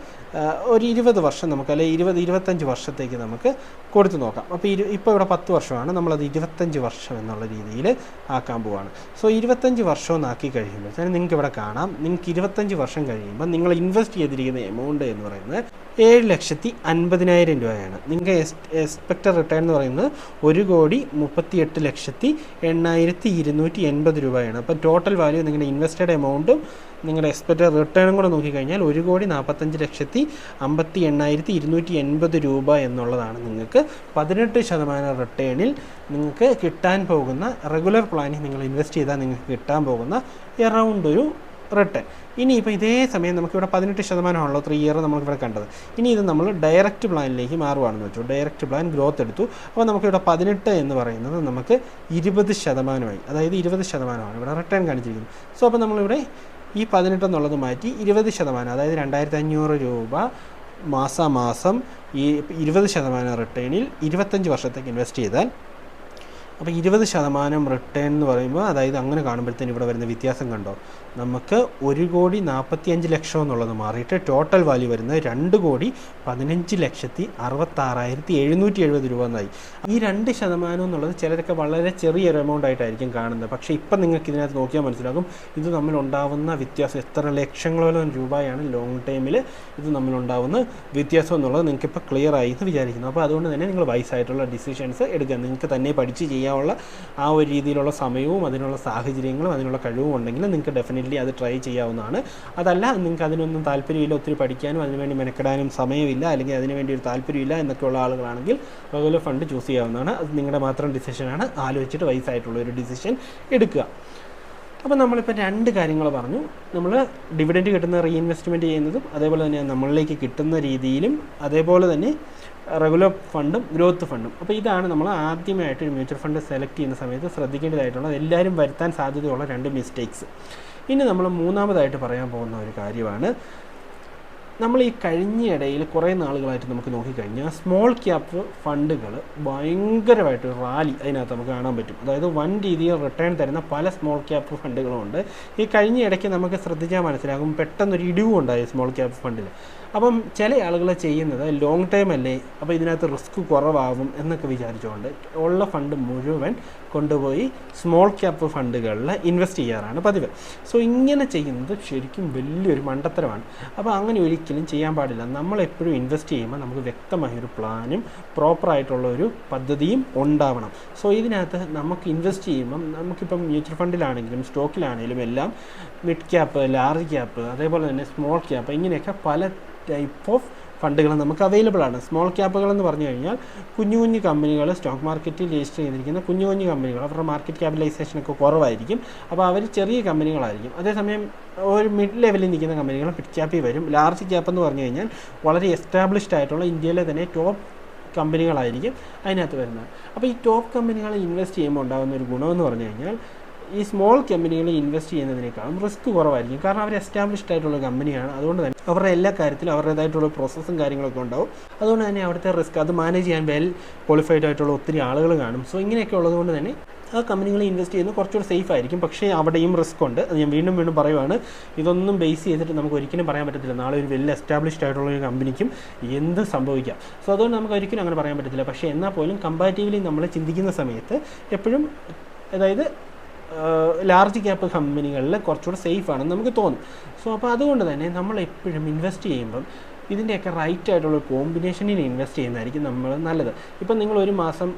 ഒരു ഇരുപത് വർഷം നമുക്ക് അല്ലെങ്കിൽ ഇരുപത് ഇരുപത്തഞ്ച് വർഷത്തേക്ക് നമുക്ക് കൊടുത്തു നോക്കാം. അപ്പോൾ ഇരു ഇപ്പോൾ ഇവിടെ പത്ത് വർഷമാണ്. നമ്മളത് ഇരുപത്തഞ്ച് വർഷം എന്നുള്ള രീതിയിൽ ആക്കാൻ പോവാണ്. സോ ഇരുപത്തഞ്ച് വർഷം എന്നാക്കി തന്നെ നിങ്ങൾക്ക് ഇവിടെ കാണാം. നിങ്ങൾക്ക് ഇരുപത്തഞ്ച് വർഷം കഴിയുമ്പോൾ നിങ്ങൾ ഇൻവെസ്റ്റ് ചെയ്തിരിക്കുന്ന എമൗണ്ട് എന്ന് പറയുന്നത് ഏഴ് ലക്ഷത്തി അൻപതിനായിരം രൂപയാണ്. നിങ്ങൾക്ക് എക്സ്പെക്റ്റഡ് റിട്ടേൺ എന്ന് പറയുന്നത് ഒരു കോടി മുപ്പത്തി എട്ട് ലക്ഷത്തി എണ്ണായിരത്തി ഇരുന്നൂറ്റി എൺപത് രൂപയാണ്. അപ്പോൾ ടോട്ടൽ വാല്യൂ നിങ്ങളുടെ ഇൻവെസ്റ്റഡ് എമൗണ്ടും നിങ്ങളുടെ എക്സ്പെക്റ്റഡ് റിട്ടേണും കൂടെ നോക്കിക്കഴിഞ്ഞാൽ ഒരു കോടി നാൽപ്പത്തഞ്ച് ലക്ഷത്തി അമ്പത്തി എണ്ണായിരത്തി ഇരുന്നൂറ്റി എൺപത് രൂപ എന്നുള്ളതാണ് നിങ്ങൾക്ക് പതിനെട്ട് ശതമാനം റിട്ടേണിൽ നിങ്ങൾക്ക് കിട്ടാൻ പോകുന്ന റെഗുലർ പ്ലാനിൽ നിങ്ങൾ ഇൻവെസ്റ്റ് ചെയ്താൽ നിങ്ങൾക്ക് കിട്ടാൻ പോകുന്ന എറൗണ്ട് ഒരു റിട്ടേൺ ഇനി ഇപ്പോൾ ഇതേ സമയം നമുക്കിവിടെ പതിനെട്ട് ശതമാനമാണല്ലോ ത്രീ ഇയർ നമുക്കിവിടെ കണ്ടത്. ഇനി ഇത് നമ്മൾ ഡയറക്റ്റ് പ്ലാനിലേക്ക് മാറുവാണെന്ന് വെച്ചു. ഡയറക്റ്റ് പ്ലാൻ ഗ്രോത്ത് എടുത്തു. അപ്പോൾ നമുക്കിവിടെ പതിനെട്ട് എന്ന് പറയുന്നത് നമുക്ക് ഇരുപത് ശതമാനമായി. അതായത് ഇരുപത് ശതമാനമാണ്. ഇവിടെ റിട്ടേൺ കാണിച്ചിരിക്കുന്നത് സോ അപ്പോൾ നമ്മളിവിടെ ഈ പതിനെട്ട് എന്നുള്ളത് മാറ്റി ഇരുപത് ശതമാനം അതായത് രണ്ടായിരത്തി അഞ്ഞൂറ് രൂപ മാസാമാസം ഈ ഇരുപത് ശതമാനം റിട്ടേണിൽ ഇരുപത്തഞ്ച് വർഷത്തേക്ക് ഇൻവെസ്റ്റ് ചെയ്താൽ അപ്പോൾ ഇരുപത് ശതമാനം റിട്ടേൺ എന്ന് പറയുമ്പോൾ അതായത് അങ്ങനെ കാണുമ്പോഴത്തേന് ഇവിടെ വരുന്ന വ്യത്യാസം കണ്ടോ? നമുക്ക് ഒരു കോടി നാൽപ്പത്തി അഞ്ച് ലക്ഷം എന്നുള്ളത് മാറിയിട്ട് ടോട്ടൽ വാല്യൂ വരുന്നത് രണ്ട് കോടി പതിനഞ്ച് ലക്ഷത്തി അറുപത്താറായിരത്തി എഴുന്നൂറ്റി എഴുപത് രൂപ എന്നായി. ഈ രണ്ട് ശതമാനം എന്നുള്ളത് ചിലരൊക്കെ വളരെ ചെറിയൊരു എമൗണ്ട് ആയിട്ടായിരിക്കും കാണുന്നത്. പക്ഷേ ഇപ്പം നിങ്ങൾക്ക് ഇതിനകത്ത് നോക്കിയാൽ മനസ്സിലാകും ഇത് തമ്മിലുണ്ടാവുന്ന വ്യത്യാസം എത്ര ലക്ഷങ്ങളോളം രൂപയാണ് ലോങ് ടൈമിൽ ഇത് തമ്മിലുണ്ടാവുന്ന വ്യത്യാസം എന്നുള്ളത് നിങ്ങൾക്ക് ഇപ്പോൾ ക്ലിയർ ആയി എന്ന് വിചാരിക്കുന്നു. അപ്പോൾ അതുകൊണ്ട് തന്നെ നിങ്ങൾ വയസ്സായിട്ടുള്ള ഡിസിഷൻസ് എടുക്കുക. നിങ്ങൾക്ക് തന്നെ പഠിച്ച് ചെയ്യാനുള്ള ആ ഒരു രീതിയിലുള്ള സമയവും അതിനുള്ള സാഹചര്യങ്ങളും അതിനുള്ള കഴിവും ഉണ്ടെങ്കിൽ നിങ്ങൾക്ക് ഡെഫിനറ്റ്ലി അത് ട്രൈ ചെയ്യാവുന്നതാണ്. അതല്ല നിങ്ങൾക്ക് അതിനൊന്നും താല്പര്യമില്ല ഒത്തിരി പഠിക്കാനും അതിനുവേണ്ടി മെനക്കെടാനും സമയമില്ല അല്ലെങ്കിൽ അതിനുവേണ്ടി ഒരു താല്പര്യമില്ല എന്നൊക്കെയുള്ള ആളുകളാണെങ്കിൽ റെഗുലർ ഫണ്ട് ചൂസ് ചെയ്യാവുന്നതാണ്. അത് നിങ്ങളുടെ മാത്രം ഡിസിഷനാണ് ആലോചിച്ചിട്ട് വയസ്സായിട്ടുള്ള ഒരു ഡിസിഷൻ എടുക്കുക. അപ്പോൾ നമ്മളിപ്പോൾ രണ്ട് കാര്യങ്ങൾ പറഞ്ഞു. നമ്മൾ ഡിവിഡന്റ് കിട്ടുന്ന റീഇൻവെസ്റ്റ്മെന്റ് ചെയ്യുന്നതും അതേപോലെ തന്നെ നമ്മളിലേക്ക് കിട്ടുന്ന രീതിയിലും അതേപോലെ തന്നെ റെഗുലർ ഫണ്ടും ഗ്രോത്ത് ഫണ്ടും അപ്പോൾ ഇതാണ് നമ്മൾ ആദ്യമായിട്ട് ഒരു മ്യൂച്വൽ ഫണ്ട് സെലക്ട് ചെയ്യുന്ന സമയത്ത് ശ്രദ്ധിക്കേണ്ടതായിട്ടുള്ള എല്ലാവരും വരുത്താൻ സാധ്യതയുള്ള രണ്ട് മിസ്റ്റേക്സ് ഇനി നമ്മൾ മൂന്നാമതായിട്ട് പറയാൻ പോകുന്ന ഒരു കാര്യമാണ്. നമ്മൾ ഈ കഴിഞ്ഞ ഇടയിൽ കുറേ നാളുകളായിട്ട് നമുക്ക് നോക്കിക്കഴിഞ്ഞാൽ സ്മോൾ ക്യാപ്പ് ഫണ്ടുകൾ ഭയങ്കരമായിട്ട് റാലി അതിനകത്ത് നമുക്ക് കാണാൻ പറ്റും. അതായത് വൻ രീതിയിൽ റിട്ടേൺ തരുന്ന പല സ്മോൾ ക്യാപ്പ് ഫണ്ടുകളുമുണ്ട് ഈ കഴിഞ്ഞ ഇടയ്ക്ക് നമുക്ക് ശ്രദ്ധിച്ചാൽ മനസ്സിലാകും പെട്ടെന്നൊരു ഇടിവും ഉണ്ടായി സ്മോൾ ക്യാപ്പ് ഫണ്ടിൽ അപ്പം ചില ആളുകൾ ചെയ്യുന്നത് ലോങ് ടൈം അല്ലേ? അപ്പോൾ ഇതിനകത്ത് റിസ്ക് കുറവാകും എന്നൊക്കെ വിചാരിച്ചുകൊണ്ട് ഉള്ള ഫണ്ട് മുഴുവൻ കൊണ്ടുപോയി സ്മോൾ ക്യാപ്പ് ഫണ്ടുകളിൽ ഇൻവെസ്റ്റ് ചെയ്യാറാണ് പതിവ്. സോ ഇങ്ങനെ ചെയ്യുന്നത് ശരിക്കും വലിയൊരു മണ്ടത്തരമാണ്. അപ്പോൾ അങ്ങനെ ഒരിക്കലും ചെയ്യാൻ പാടില്ല. നമ്മൾ എപ്പോഴും ഇൻവെസ്റ്റ് ചെയ്യുമ്പോൾ നമുക്ക് വ്യക്തമായൊരു പ്ലാനും പ്രോപ്പറായിട്ടുള്ള ഒരു പദ്ധതിയും ഉണ്ടാവണം. സോ ഇതിനകത്ത് നമുക്ക് ഇൻവെസ്റ്റ് ചെയ്യുമ്പം നമുക്കിപ്പം മ്യൂച്വൽ ഫണ്ടിലാണെങ്കിലും സ്റ്റോക്കിലാണെങ്കിലും എല്ലാം മിഡ് ക്യാപ്പ് ലാർജ് ക്യാപ്പ് അതേപോലെ തന്നെ സ്മോൾ ക്യാപ്പ് ഇങ്ങനെയൊക്കെ പല ടൈപ്പ് ഓഫ് ഫണ്ടുകൾ നമുക്ക് അവൈലബിൾ ആണ്. സ്മോൾ ക്യാപ്പുകൾ എന്ന് പറഞ്ഞു കഴിഞ്ഞാൽ കുഞ്ഞു കുഞ്ഞു കമ്പനികൾ സ്റ്റോക്ക് മാർക്കറ്റിൽ രജിസ്റ്റർ ചെയ്തിരിക്കുന്ന കുഞ്ഞു കുഞ്ഞു കമ്പനികൾ അവരുടെ മാർക്കറ്റ് ക്യാപിറ്റലൈസേഷനൊക്കെ കുറവായിരിക്കും. അപ്പോൾ അവർ ചെറിയ കമ്പനികളായിരിക്കും അതേസമയം ഒരു മിഡ് ലെവലിൽ നിൽക്കുന്ന കമ്പനികൾ മിഡ് ക്യാപ്പിൽ വരും. ലാർജ് ക്യാപ്പ് എന്ന് പറഞ്ഞു കഴിഞ്ഞാൽ വളരെ എസ്റ്റാബ്ലിഷ്ഡ് ആയിട്ടുള്ള ഇന്ത്യയിലെ തന്നെ ടോപ്പ് കമ്പനികളായിരിക്കും അതിനകത്ത് വരുന്നത്. അപ്പോൾ ഈ ടോപ്പ് കമ്പനികൾ ഇൻവെസ്റ്റ് ചെയ്യുമ്പോൾ ഉണ്ടാകുന്ന ഒരു ഗുണമെന്ന് പറഞ്ഞു കഴിഞ്ഞാൽ ഈ സ്മോൾ കമ്പനികളിൽ ഇൻവെസ്റ്റ് ചെയ്യുന്നതിനേക്കാളും റിസ്ക് കുറവായിരിക്കും. കാരണം അവർ എസ്റ്റാബ്ലിഷ്ഡ് ആയിട്ടുള്ള കമ്പനിയാണ് അതുകൊണ്ട് തന്നെ അവരുടെ എല്ലാ കാര്യത്തിലും അവരുടേതായിട്ടുള്ള പ്രോസസ്സും കാര്യങ്ങളൊക്കെ ഉണ്ടാവും. അതുകൊണ്ട് തന്നെ അവിടുത്തെ റിസ്ക് അത് മാനേജ് ചെയ്യാൻ വെൽ ക്വാളിഫൈഡ് ആയിട്ടുള്ള ഒത്തിരി ആളുകൾ കാണും. സോ ഇങ്ങനെയൊക്കെ ഉള്ളതുകൊണ്ട് തന്നെ ആ കമ്പനികളിൽ ഇൻവെസ്റ്റ് ചെയ്യുന്നത് കുറച്ചുകൂടി സേഫ് ആയിരിക്കും. പക്ഷേ അവിടെയും റിസ്ക് ഉണ്ട്. അത് ഞാൻ വീണ്ടും വീണ്ടും പറയുവാണ്. ഇതൊന്നും ബേസ് ചെയ്തിട്ട് നമുക്ക് ഒരിക്കലും പറയാൻ പറ്റത്തില്ല. നാളെ ഒരു വെൽ എസ്റ്റാബ്ലിഷ്ഡ് ആയിട്ടുള്ള ഒരു കമ്പനിക്കും എന്ത് സംഭവിക്കാം. സോ അതുകൊണ്ട് നമുക്ക് ഒരിക്കലും അങ്ങനെ പറയാൻ പറ്റത്തില്ല. പക്ഷേ എന്നാൽ പോലും കമ്പാരിറ്റീവ്ലി നമ്മൾ ചിന്തിക്കുന്ന സമയത്ത് എപ്പോഴും അതായത് ലാർജ് ക്യാപ്പ് കമ്പനികളിൽ കുറച്ചുകൂടെ സേഫ് ആണെന്ന് നമുക്ക് തോന്നും. സോ അപ്പോൾ അതുകൊണ്ട് തന്നെ നമ്മൾ എപ്പോഴും ഇൻവെസ്റ്റ് ചെയ്യുമ്പം ഇതിന്റെയൊക്കെ റൈറ്റ് ആയിട്ടുള്ള കോമ്പിനേഷനിൽ ഇൻവെസ്റ്റ് ചെയ്യുന്നതായിരിക്കും നമ്മൾ നല്ലത്. ഇപ്പം നിങ്ങൾ ഒരു മാസം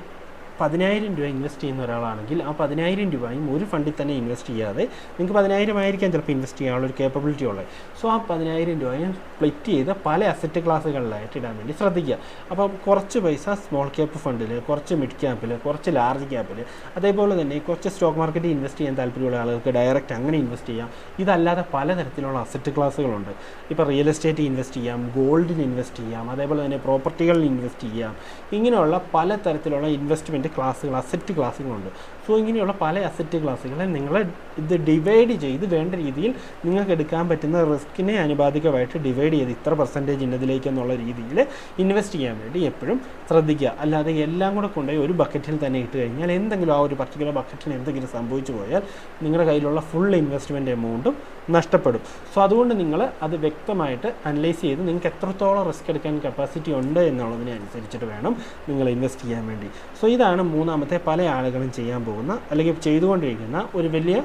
പതിനായിരം രൂപ ഇൻവെസ്റ്റ് ചെയ്യുന്ന ഒരാളാണെങ്കിൽ ആ പതിനായിരം രൂപയും ഒരു ഫണ്ടിൽ തന്നെ ഇൻവെസ്റ്റ് ചെയ്യാതെ നിങ്ങൾക്ക് പതിനായിരം ആയിരിക്കാം ചിലപ്പോൾ ഇൻവെസ്റ്റ് ചെയ്യാനുള്ള ഒരു കേപ്പബിലിറ്റി ഉള്ളത്. സോ ആ പതിനായിരം രൂപയും സ്പ്ലിറ്റ് ചെയ്ത് പല അസറ്റ് ക്ലാസ്സുകളിലായിട്ട് ഇടാൻ വേണ്ടി ശ്രദ്ധിക്കുക. അപ്പം കുറച്ച് പൈസ സ്മോൾ ക്യാപ്പ് ഫണ്ടിൽ കുറച്ച് മിഡ് ക്യാപ്പിൽ കുറച്ച് ലാർജ് ക്യാപ്പിൽ അതേപോലെ തന്നെ കുറച്ച് സ്റ്റോക്ക് മാർക്കറ്റിൽ ഇൻവെസ്റ്റ് ചെയ്യാൻ താല്പര്യമുള്ള ആളുകൾക്ക് ഡയറക്റ്റ് അങ്ങനെ ഇൻവെസ്റ്റ് ചെയ്യാം. ഇതല്ലാതെ പലതരത്തിലുള്ള അസറ്റ് ക്ലാസ്സുകളുണ്ട് ഇപ്പോൾ റിയൽ എസ്റ്റേറ്റ് ഇൻവെസ്റ്റ് ചെയ്യാം ഗോൾഡിൽ ഇൻവെസ്റ്റ് ചെയ്യാം അതേപോലെ തന്നെ പ്രോപ്പർട്ടികളിൽ ഇൻവെസ്റ്റ് ചെയ്യാം. ഇങ്ങനെയുള്ള പല തരത്തിലുള്ള ഇൻവെസ്റ്റ്മെന്റ് ക്ലാസ്സുകൾ അസെറ്റ് ക്ലാസ്സുകളുണ്ട്. സോ ഇങ്ങനെയുള്ള പല അസറ്റ് ക്ലാസ്സുകളെ നിങ്ങൾ ഇത് ഡിവൈഡ് ചെയ്ത് വേണ്ട രീതിയിൽ നിങ്ങൾക്ക് എടുക്കാൻ പറ്റുന്ന റിസ്കിനെ അനുപാതികമായിട്ട് ഡിവൈഡ് ചെയ്ത് ഇത്ര പെർസെന്റേജ് ഇന്നതിലേക്ക് എന്നുള്ള രീതിയിൽ ഇൻവെസ്റ്റ് ചെയ്യാൻ വേണ്ടി എപ്പോഴും ശ്രദ്ധിക്കുക. അല്ലാതെ എല്ലാം കൂടെ കൊണ്ടുപോയി ഒരു ബക്കറ്റിൽ തന്നെ ഇട്ട് കഴിഞ്ഞാൽ എന്തെങ്കിലും ആ ഒരു പർട്ടിക്കുലർ ബക്കറ്റിന് എന്തെങ്കിലും സംഭവിച്ചു പോയാൽ നിങ്ങളുടെ കയ്യിലുള്ള ഫുൾ ഇൻവെസ്റ്റ്മെന്റ് എമൗണ്ടും നഷ്ടപ്പെടും. സോ അതുകൊണ്ട് നിങ്ങൾ അത് വ്യക്തമായിട്ട് അനലൈസ് ചെയ്ത് നിങ്ങൾക്ക് എത്രത്തോളം റിസ്ക് എടുക്കാൻ കപ്പാസിറ്റി ഉണ്ട് എന്നുള്ളതിനെ അനുസരിച്ചിട്ട് വേണം നിങ്ങൾ ഇൻവെസ്റ്റ് ചെയ്യാൻ വേണ്ടി. സോ ഇതാണ് മൂന്നാമത്തെ പല ആളുകളും ചെയ്യാൻ പോകുന്ന അല്ലെങ്കിൽ ചെയ്തുകൊണ്ടിരിക്കുന്ന ഒരു വലിയ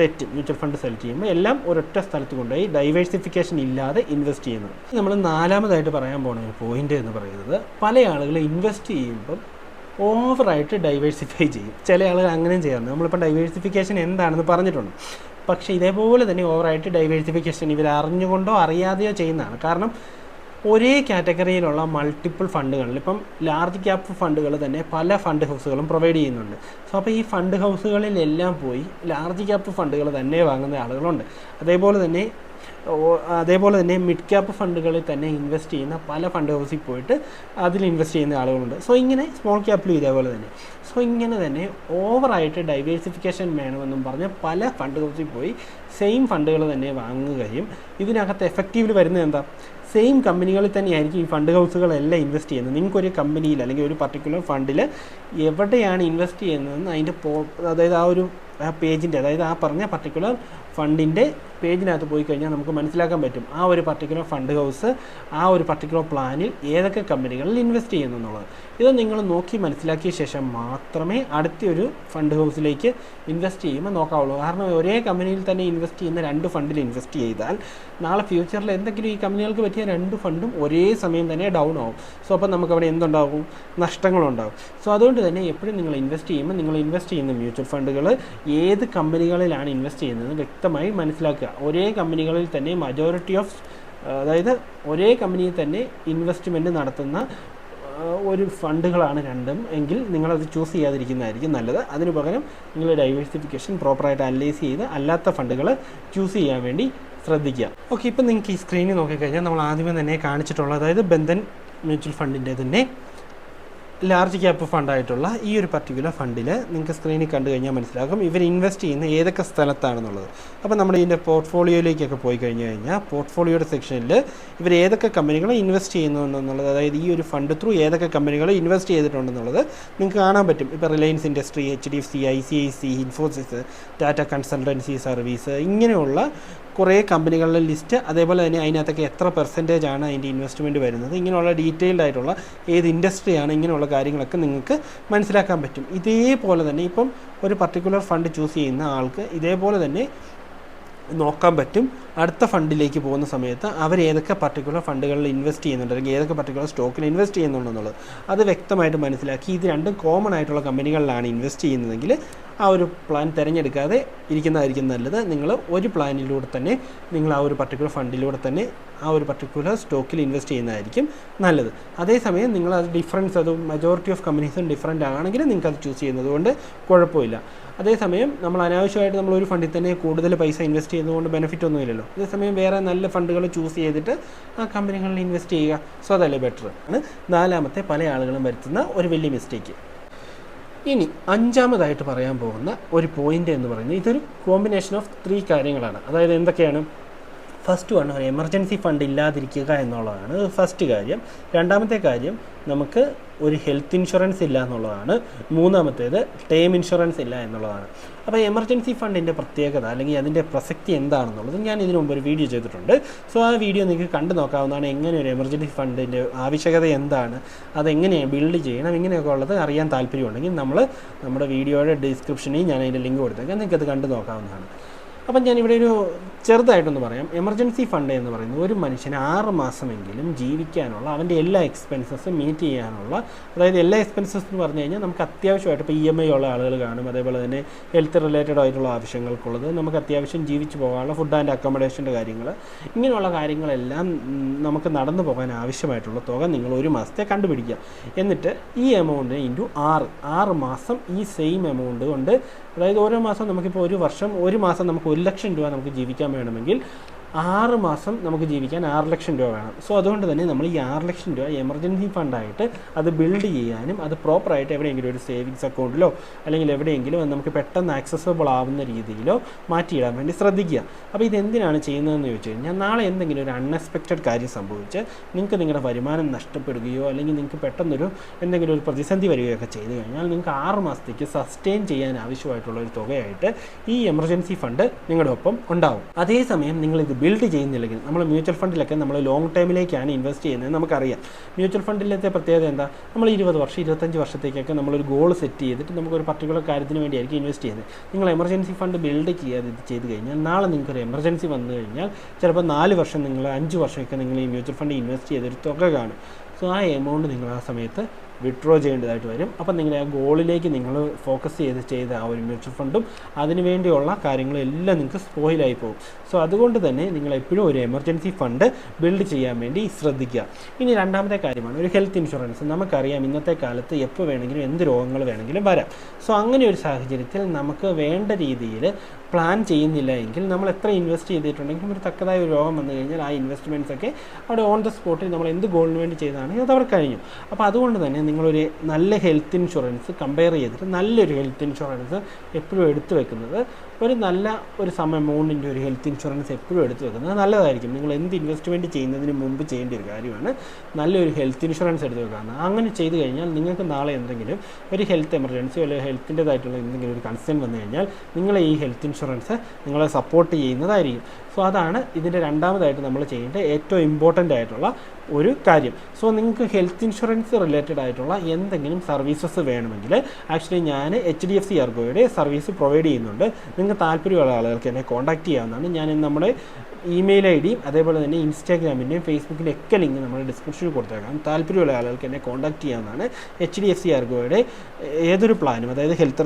തെറ്റ് മ്യൂച്വൽ ഫണ്ട് സെലക്ട് ചെയ്യുമ്പോൾ എല്ലാം ഒരൊറ്റ സ്ഥലത്ത് കൊണ്ടുപോയി ഡൈവേഴ്സിഫിക്കേഷൻ ഇല്ലാതെ ഇൻവെസ്റ്റ് ചെയ്യുന്നത്. നമ്മൾ നാലാമതായിട്ട് പറയാൻ പോകുന്ന ഒരു പോയിന്റ് എന്ന് പറയുന്നത് പല ആളുകൾ ഇൻവെസ്റ്റ് ചെയ്യുമ്പം ഓവറായിട്ട് ഡൈവേഴ്സിഫൈ ചെയ്യും. ചില ആളുകൾ അങ്ങനെയും ചെയ്യാറുണ്ട്. നമ്മളിപ്പോൾ ഡൈവേഴ്സിഫിക്കേഷൻ എന്താണെന്ന് പറഞ്ഞിട്ടുണ്ട്. പക്ഷേ ഇതേപോലെ തന്നെ ഓവറായിട്ട് ഡൈവേഴ്സിഫിക്കേഷൻ ഇവർ അറിഞ്ഞുകൊണ്ടോ അറിയാതെയോ ചെയ്യുന്നതാണ്. കാരണം ഒരേ കാറ്റഗറിയിലുള്ള മൾട്ടിപ്പിൾ ഫണ്ടുകളിൽ ഇപ്പം ലാർജ് ക്യാപ്പ് ഫണ്ടുകൾ തന്നെ പല ഫണ്ട് ഹൗസുകളും പ്രൊവൈഡ് ചെയ്യുന്നുണ്ട്. സോ അപ്പോൾ ഈ ഫണ്ട് ഹൗസുകളിലെല്ലാം പോയി ലാർജ് ക്യാപ്പ് ഫണ്ടുകൾ തന്നെ വാങ്ങുന്ന ആളുകളുണ്ട്. അതേപോലെ തന്നെ അതേപോലെ തന്നെ മിഡ് ക്യാപ്പ് ഫണ്ടുകളിൽ തന്നെ ഇൻവെസ്റ്റ് ചെയ്യുന്ന പല ഫണ്ട് ഹൗസിൽ പോയിട്ട് അതിൽ ഇൻവെസ്റ്റ് ചെയ്യുന്ന ആളുകളുണ്ട്. സോ ഇങ്ങനെ സ്മോൾ ക്യാപ്പിലും ഇതേപോലെ തന്നെ. സോ ഇങ്ങനെ തന്നെ ഓവറായിട്ട് ഡൈവേഴ്സിഫിക്കേഷൻ വേണമെന്നും പറഞ്ഞ് പല ഫണ്ട് ഹൗസിൽ പോയി സെയിം ഫണ്ടുകൾ തന്നെ വാങ്ങുകയും ഇതിനകത്ത് എഫക്റ്റീവിൽ വരുന്നത് എന്താ? സെയിം കമ്പനികളിൽ തന്നെയായിരിക്കും ഈ ഫണ്ട് ഹൗസുകളെല്ലാം ഇൻവെസ്റ്റ് ചെയ്യുന്നത്. നിങ്ങൾക്കൊരു കമ്പനിയിൽ അല്ലെങ്കിൽ ഒരു പർട്ടിക്കുലർ ഫണ്ടിൽ എവിടെയാണ് ഇൻവെസ്റ്റ് ചെയ്യുന്നതെന്ന് അതിന്റെ പോ അതായത് ആ ഒരു ആ പേജിന്റെ അതായത് ആ പറഞ്ഞ പർട്ടിക്കുലർ ഫണ്ടിന്റെ പേജിനകത്ത് പോയി കഴിഞ്ഞാൽ നമുക്ക് മനസ്സിലാക്കാൻ പറ്റും ആ ഒരു പർട്ടിക്കുലർ ഫണ്ട് ഹൗസ് ആ ഒരു പർട്ടിക്കുലർ പ്ലാനിൽ ഏതൊക്കെ കമ്പനികളിൽ ഇൻവെസ്റ്റ് ചെയ്യുന്നു എന്നുള്ളത്. ഇത് നിങ്ങൾ നോക്കി മനസ്സിലാക്കിയ ശേഷം മാത്രമേ അടുത്തൊരു ഫണ്ട് ഹൗസിലേക്ക് ഇൻവെസ്റ്റ് ചെയ്യുമ്പോൾ നോക്കാവുള്ളൂ. കാരണം ഒരേ കമ്പനിയിൽ തന്നെ ഇൻവെസ്റ്റ് ചെയ്യുന്ന രണ്ട് ഫണ്ടിൽ ഇൻവെസ്റ്റ് ചെയ്താൽ നാളെ ഫ്യൂച്ചറിൽ എന്തെങ്കിലും ഈ കമ്പനികൾക്ക് പറ്റിയ രണ്ട് ഫണ്ടും ഒരേ സമയം തന്നെ ഡൗൺ ആവും. സോ അപ്പോൾ നമുക്ക് അവിടെ എന്തുണ്ടാകും നഷ്ടങ്ങളുണ്ടാകും സോ അതുകൊണ്ട് തന്നെ എപ്പോഴും നിങ്ങൾ ഇൻവെസ്റ്റ് ചെയ്യുമ്പോൾ നിങ്ങൾ ഇൻവെസ്റ്റ് ചെയ്യുന്ന മ്യൂച്വൽ ഫണ്ടുകൾ ഏത് കമ്പനികളിലാണ് ഇൻവെസ്റ്റ് ചെയ്യുന്നത് വ്യക്തമായി മനസ്സിലാക്കുക. ഒരേ കമ്പനികളിൽ തന്നെ മജോറിറ്റി ഓഫ് അതായത് ഒരേ കമ്പനിയിൽ തന്നെ ഇൻവെസ്റ്റ്മെന്റ് നടത്തുന്ന ഒരു ഫണ്ടുകളാണ് രണ്ടും. എങ്കിൽ നിങ്ങളത് ചൂസ് ചെയ്യാതിരിക്കുന്നതായിരിക്കും നല്ലത്. അതിന് പകരം നിങ്ങൾ ഡൈവേഴ്സിഫിക്കേഷൻ പ്രോപ്പറായിട്ട് അനലൈസ് ചെയ്ത് അല്ലാത്ത ഫണ്ടുകൾ ചൂസ് ചെയ്യാൻ വേണ്ടി ശ്രദ്ധിക്കുക. ഓക്കെ ഇപ്പം നിങ്ങൾക്ക് ഈ സ്ക്രീനിൽ നോക്കിക്കഴിഞ്ഞാൽ നമ്മൾ ആദ്യമേ തന്നെ കാണിച്ചിട്ടുള്ള അതായത് ബന്ധൻ മ്യൂച്വൽ ഫണ്ടിന്റെ തന്നെ ലാർജ് ക്യാപ്പ് ഫണ്ടായിട്ടുള്ള ഈ ഒരു പർട്ടിക്കുലർ ഫണ്ടിൽ നിങ്ങൾക്ക് സ്ക്രീനിൽ കണ്ടു കഴിഞ്ഞാൽ മനസ്സിലാകും. ഇവർ ഇൻവെസ്റ്റ് ചെയ്യുന്ന ഏതൊക്കെ സ്ഥലത്താണെന്നുള്ളത്. അപ്പോൾ നമ്മൾ ഇതിന്റെ പോർട്ട്ഫോളിയോയിലേക്കൊക്കെ പോയി കഴിഞ്ഞു കഴിഞ്ഞാൽ പോർട്ട്ഫോളിയോയുടെ സെക്ഷനിൽ ഇവർ ഏതൊക്കെ കമ്പനികൾ ഇൻവെസ്റ്റ് ചെയ്യുന്നു എന്നുള്ളത് അതായത് ഈ ഒരു ഫണ്ട് ത്രൂ ഏതൊക്കെ കമ്പനികൾ ഇൻവെസ്റ്റ് ചെയ്തിട്ടുണ്ടെന്നുള്ളത് നിങ്ങൾക്ക് കാണാൻ പറ്റും. ഇപ്പോൾ Reliance industry H D F C I C I C Infosys Tata consultancy service ഇങ്ങനെയുള്ള കുറേ കമ്പനികളുടെ ലിസ്റ്റ് അതേപോലെ തന്നെ അതിനകത്തൊക്കെ എത്ര പെർസെന്റേജ് ആണ് അതിന്റെ ഇൻവെസ്റ്റ്മെന്റ് വരുന്നത് ഇങ്ങനെയുള്ള ഡീറ്റെയിൽഡ് ആയിട്ടുള്ള ഏത് ഇൻഡസ്ട്രിയാണ് ഇങ്ങനെയുള്ള കാര്യങ്ങളൊക്കെ നിങ്ങൾക്ക് മനസ്സിലാക്കാൻ പറ്റും. ഇതേപോലെ തന്നെ ഇപ്പം ഒരു പർട്ടിക്കുലർ ഫണ്ട് ചൂസ് ചെയ്യുന്ന ആൾക്ക് ഇതേപോലെ തന്നെ നോക്കാൻ പറ്റും. അടുത്ത ഫണ്ടിലേക്ക് പോകുന്ന സമയത്ത് അവർ ഏതൊക്കെ പർട്ടിക്കുലർ ഫണ്ടുകളിൽ ഇൻവെസ്റ്റ് ചെയ്യുന്നുണ്ട് അല്ലെങ്കിൽ ഏതൊക്കെ പർട്ടിക്കുലർ സ്റ്റോക്കിൽ ഇൻവെസ്റ്റ് ചെയ്യുന്നുണ്ടെന്നുള്ളത് അത് വ്യക്തമായിട്ട് മനസ്സിലാക്കി. ഇത് രണ്ടും കോമൺ ആയിട്ടുള്ള കമ്പനികളിലാണ് ഇൻവെസ്റ്റ് ചെയ്യുന്നതെങ്കിൽ ആ ഒരു പ്ലാൻ തിരഞ്ഞെടുക്കാതെ ഇരിക്കുന്നതായിരിക്കും നല്ലത്. നിങ്ങൾ ഒരു പ്ലാനിലൂടെ തന്നെ നിങ്ങൾ ആ ഒരു പർട്ടിക്കുലർ ഫണ്ടിലൂടെ തന്നെ ആ ഒരു പർട്ടിക്കുലർ സ്റ്റോക്കിൽ ഇൻവെസ്റ്റ് ചെയ്യുന്നതായിരിക്കും നല്ലത്. അതേസമയം നിങ്ങൾ അത് ഡിഫറൻസ് അത് മെജോറിറ്റി ഓഫ് കമ്പനീസും ഡിഫറന്റ് ആണെങ്കിൽ നിങ്ങൾക്ക് അത് ചൂസ് ചെയ്യുന്നത് കൊണ്ട് കുഴപ്പമില്ല. അതേസമയം നമ്മൾ അനാവശ്യമായിട്ട് നമ്മൾ ഒരു ഫണ്ടിൽ തന്നെ കൂടുതൽ പൈസ ഇൻവെസ്റ്റ് ചെയ്യുന്നതുകൊണ്ട് ബെനിഫിറ്റ് ഒന്നും ഒന്നുമില്ലല്ലോ. അതേസമയം വേറെ നല്ല ഫണ്ടുകൾ ചൂസ് ചെയ്തിട്ട് ആ കമ്പനികളിൽ ഇൻവെസ്റ്റ് ചെയ്യുക. സോ അതല്ലേ ബെറ്റർ ആണ് നാലാമത്തെ പല ആളുകളും വരുത്തുന്ന ഒരു വലിയ മിസ്റ്റേക്ക് ഇനി അഞ്ചാമതായിട്ട് പറയാൻ പോകുന്ന ഒരു പോയിന്റ് എന്ന് പറയുന്നത് ഇതൊരു കോമ്പിനേഷൻ ഓഫ് ത്രീ കാര്യങ്ങളാണ്. അതായത് എന്തൊക്കെയാണ്? ഫസ്റ്റ് വൺ എമർജൻസി ഫണ്ട് ഇല്ലാതിരിക്കുക എന്നുള്ളതാണ് ഫസ്റ്റ് കാര്യം. രണ്ടാമത്തെ കാര്യം നമുക്ക് ഒരു ഹെൽത്ത് ഇൻഷുറൻസ് ഇല്ല എന്നുള്ളതാണ്. മൂന്നാമത്തേത് ടേം ഇൻഷുറൻസ് ഇല്ല എന്നുള്ളതാണ്. അപ്പോൾ എമർജൻസി ഫണ്ടിന്റെ പ്രത്യേകത അല്ലെങ്കിൽ അതിന്റെ പ്രസക്തി എന്താണെന്നുള്ളത് ഞാൻ ഇതിനു മുമ്പ് ഒരു വീഡിയോ ചെയ്തിട്ടുണ്ട്. സോ ആ വീഡിയോ നിങ്ങൾക്ക് കണ്ടു നോക്കാവുന്നതാണ് എങ്ങനെ ഒരു എമർജൻസി ഫണ്ടിന്റെ ആവശ്യകത എന്താണ് അതെങ്ങനെയാണ് ബിൽഡ് ചെയ്യണം ഇങ്ങനെയൊക്കെ ഉള്ളത് അറിയാൻ താല്പര്യമുണ്ടെങ്കിൽ നമ്മൾ നമ്മുടെ വീഡിയോയുടെ ഡിസ്ക്രിപ്ഷനിൽ ഞാൻ അതിന്റെ ലിങ്ക് കൊടുത്തേക്കാം. നിങ്ങൾക്ക് അത് കണ്ടു നോക്കാവുന്നതാണ്. അപ്പം ഇവിടെ ഒരു ചെറുതായിട്ടൊന്ന് പറയാം. എമർജൻസി ഫണ്ട് എന്ന് പറയുന്നത് ഒരു മനുഷ്യന് ആറ് മാസമെങ്കിലും ജീവിക്കാനുള്ള അവന്റെ എല്ലാ എക്സ്പെൻസസും മീറ്റ് ചെയ്യാനുള്ള അതായത് എല്ലാ എക്സ്പെൻസസ് എന്ന് പറഞ്ഞു കഴിഞ്ഞാൽ നമുക്ക് അത്യാവശ്യമായിട്ട് ഇപ്പോൾ ഇ എം ഐ ഉള്ള ആളുകൾ കാണും. അതേപോലെ തന്നെ ഹെൽത്ത് റിലേറ്റഡ് ആയിട്ടുള്ള ആവശ്യങ്ങൾക്കുള്ളത് നമുക്ക് അത്യാവശ്യം ജീവിച്ച് പോകാനുള്ള ഫുഡ് ആൻഡ് അക്കോമഡേഷന്റെ കാര്യങ്ങൾ. ഇങ്ങനെയുള്ള കാര്യങ്ങളെല്ലാം നമുക്ക് നടന്നു പോകാൻ ആവശ്യമായിട്ടുള്ള തുക നിങ്ങൾ ഒരു മാസത്തെ കണ്ടുപിടിക്കുക. എന്നിട്ട് ഈ എമൗണ്ട് ഇന്റു ആറ്. ആറ് മാസം ഈ സെയിം എമൗണ്ട് കൊണ്ട് അതായത് ഓരോ മാസം നമുക്കിപ്പോൾ ഒരു വർഷം ഒരു മാസം നമുക്ക് ഒരു ലക്ഷം രൂപ നമുക്ക് ജീവിക്കാൻ വേണമെങ്കിൽ ആറ് മാസം നമുക്ക് ജീവിക്കാൻ ആറ് ലക്ഷം രൂപ വേണം. സോ അതുകൊണ്ട് തന്നെ നമ്മൾ ഈ ആറ് ലക്ഷം രൂപ എമർജൻസി ഫണ്ടായിട്ട് അത് ബിൽഡ് ചെയ്യാനും അത് പ്രോപ്പറായിട്ട് എവിടെയെങ്കിലും ഒരു സേവിങ്സ് അക്കൗണ്ടിലോ അല്ലെങ്കിൽ എവിടെയെങ്കിലും നമുക്ക് പെട്ടെന്ന് ആക്സസബിൾ ആവുന്ന രീതിയിലോ മാറ്റിയിടാൻ വേണ്ടി ശ്രദ്ധിക്കുക. അപ്പോൾ ഇത് എന്തിനാണ് ചെയ്യുന്നതെന്ന് ചോദിച്ചു കഴിഞ്ഞാൽ നാളെ എന്തെങ്കിലും ഒരു അൺഎക്സ്പെക്റ്റഡ് കാര്യം സംഭവിച്ച് നിങ്ങൾക്ക് നിങ്ങളുടെ വരുമാനം നഷ്ടപ്പെടുകയോ അല്ലെങ്കിൽ നിങ്ങൾക്ക് പെട്ടെന്നൊരു എന്തെങ്കിലും ഒരു പ്രതിസന്ധി വരികയൊക്കെ ചെയ്തു കഴിഞ്ഞാൽ നിങ്ങൾക്ക് ആറ് മാസത്തേക്ക് സസ്റ്റെയിൻ ചെയ്യാൻ ആവശ്യമായിട്ടുള്ള ഒരു തുകയായിട്ട് ഈ എമർജൻസി ഫണ്ട് നിങ്ങളുടെ ഒപ്പം ഉണ്ടാവും. അതേസമയം നിങ്ങൾ ഇത് ബിൽഡ് ചെയ്യുന്നില്ലെങ്കിൽ നമ്മൾ മ്യൂച്വൽ ഫണ്ടിലൊക്കെ നമ്മൾ ലോങ് ടൈമിലേക്കാണ് ഇൻവെസ്റ്റ് ചെയ്യുന്നത് നമുക്കറിയാം. മ്യൂച്വൽ ഫണ്ടിലത്തെ പ്രത്യേകത എന്താ? നമ്മൾ ഇരുപത് വർഷം ഇരുപത്തഞ്ച് വർഷത്തേക്കൊക്കെ നമ്മളൊരു ഗോൾ സെറ്റ് ചെയ്തിട്ട് നമുക്കൊരു പർട്ടിക്കുലർ കാര്യത്തിന് വേണ്ടിയായിരിക്കും ഇൻവെസ്റ്റ് ചെയ്യുന്നത്. നിങ്ങൾ എമർജൻസി ഫണ്ട് ബിൽഡ് ചെയ്യാതെ ഇത് ചെയ്ത് കഴിഞ്ഞാൽ നാളെ നിങ്ങൾക്കൊരു എമർജൻസി വന്നു കഴിഞ്ഞാൽ ചിലപ്പോൾ നാല് വർഷം നിങ്ങൾ അഞ്ച് വർഷമൊക്കെ നിങ്ങൾ ഈ മ്യൂച്വൽ ഫണ്ട് ഇൻവെസ്റ്റ് ചെയ്തൊരു തുക കാണും. സോ ആ എമൗണ്ട് നിങ്ങൾ ആ സമയത്ത് വിഡ്രോ ചെയ്യേണ്ടതായിട്ട് വരും. അപ്പം നിങ്ങൾ ആ ഗോളിലേക്ക് നിങ്ങൾ ഫോക്കസ് ചെയ്ത് ചെയ്ത ആ ഒരു മ്യൂച്വൽ ഫണ്ടും അതിനുവേണ്ടിയുള്ള കാര്യങ്ങളും എല്ലാം നിങ്ങൾക്ക് സ്പോയിലായി പോകും. സോ അതുകൊണ്ട് തന്നെ നിങ്ങൾ എപ്പോഴും ഒരു എമർജൻസി ഫണ്ട് ബിൽഡ് ചെയ്യാൻ വേണ്ടി ശ്രദ്ധിക്കുക. ഇനി രണ്ടാമത്തെ കാര്യമാണ് ഒരു ഹെൽത്ത് ഇൻഷുറൻസ് നമുക്കറിയാം ഇന്നത്തെ കാലത്ത് എപ്പോൾ വേണമെങ്കിലും എന്ത് രോഗങ്ങൾ വേണമെങ്കിലും വരാം. സോ അങ്ങനെ ഒരു സാഹചര്യത്തിൽ നമുക്ക് വേണ്ട രീതിയിൽ പ്ലാൻ ചെയ്യുന്നില്ല എങ്കിൽ നമ്മൾ എത്ര ഇൻവെസ്റ്റ് ചെയ്തിട്ടുണ്ടെങ്കിലും ഒരു തക്കതായ ഒരു രോഗം വന്നു കഴിഞ്ഞാൽ ആ ഇൻവെസ്റ്റ്മെന്റ്സ് ഒക്കെ അവിടെ ഓൺ ദ സ്പോട്ടിൽ നമ്മൾ എന്ത് ഗോളിന് വേണ്ടി ചെയ്താണ് അത് അവർ കഴിഞ്ഞു. അപ്പോൾ അതുകൊണ്ട് തന്നെ നിങ്ങളൊരു നല്ല ഹെൽത്ത് ഇൻഷുറൻസ് കമ്പയർ ചെയ്തിട്ട് നല്ലൊരു ഹെൽത്ത് ഇൻഷുറൻസ് എപ്പോഴും എടുത്തു വെക്കുന്നത് ഒരു നല്ല ഒരു സം എമൗണ്ടിന്റെ ഒരു ഹെൽത്ത് ഇൻഷുറൻസ് എപ്പോഴും എടുത്തു വെക്കുന്നത് നല്ലതായിരിക്കും. നിങ്ങൾ എന്ത് ഇൻവെസ്റ്റ്മെന്റ് ചെയ്യുന്നതിന് മുമ്പ് ചെയ്യേണ്ട ഒരു കാര്യമാണ്. നല്ലൊരു ഹെൽത്ത് ഇൻഷുറൻസ് എടുത്ത് വെക്കുക. അങ്ങനെ ചെയ്തു കഴിഞ്ഞാൽ നിങ്ങൾക്ക് നാളെ എന്തെങ്കിലും ഒരു ഹെൽത്ത് എമർജൻസി അല്ലെങ്കിൽ ഹെൽത്തിന്റെതായിട്ടുള്ള എന്തെങ്കിലും ഒരു കൺസേൺ വന്നു കഴിഞ്ഞാൽ നിങ്ങളെ ഈ ഹെൽത്ത് ഇൻഷുറൻസ് നിങ്ങളെ സപ്പോർട്ട് ചെയ്യുന്നതായിരിക്കും. സോ അതാണ് ഇതിന്റെ രണ്ടാമതായിട്ട് നമ്മൾ ചെയ്യേണ്ട ഏറ്റവും ഇമ്പോർട്ടന്റ് ആയിട്ടുള്ള ഒരു കാര്യം. സോ നിങ്ങൾക്ക് ഹെൽത്ത് ഇൻഷുറൻസ് റിലേറ്റഡ് ആയിട്ടുള്ള എന്തെങ്കിലും സർവീസസ് വേണമെങ്കിൽ ആക്ച്വലി ഞാൻ എച്ച് ഡി എഫ് സി അർഗോയുടെ സർവീസ് പ്രൊവൈഡ് ചെയ്യുന്നുണ്ട്. നിങ്ങൾക്ക് താല്പര്യമുള്ള ആളുകൾക്ക് എന്നെ കോൺടാക്ട് ചെയ്യാവുന്നതാണ്. ഞാൻ നമ്മുടെ ഇമെയിൽ ഐ ഡിയും അതേപോലെ തന്നെ ഇൻസ്റ്റാഗ്രാമിന്റെയും ഫേസ്ബുക്കിന്റെ ഒക്കെ ലിങ്ക് നമ്മുടെ ഡിസ്ക്രിപ്ഷനിൽ കൊടുത്തേക്കാം. താല്പര്യമുള്ള ആളുകൾക്ക് എന്നെ കോൺടാക്ട് ചെയ്യാവുന്നതാണ്. എച്ച് ഡി എഫ് സി അർഗോയുടെ ഏതൊരു പ്ലാനും അതായത് ഹെൽത്ത്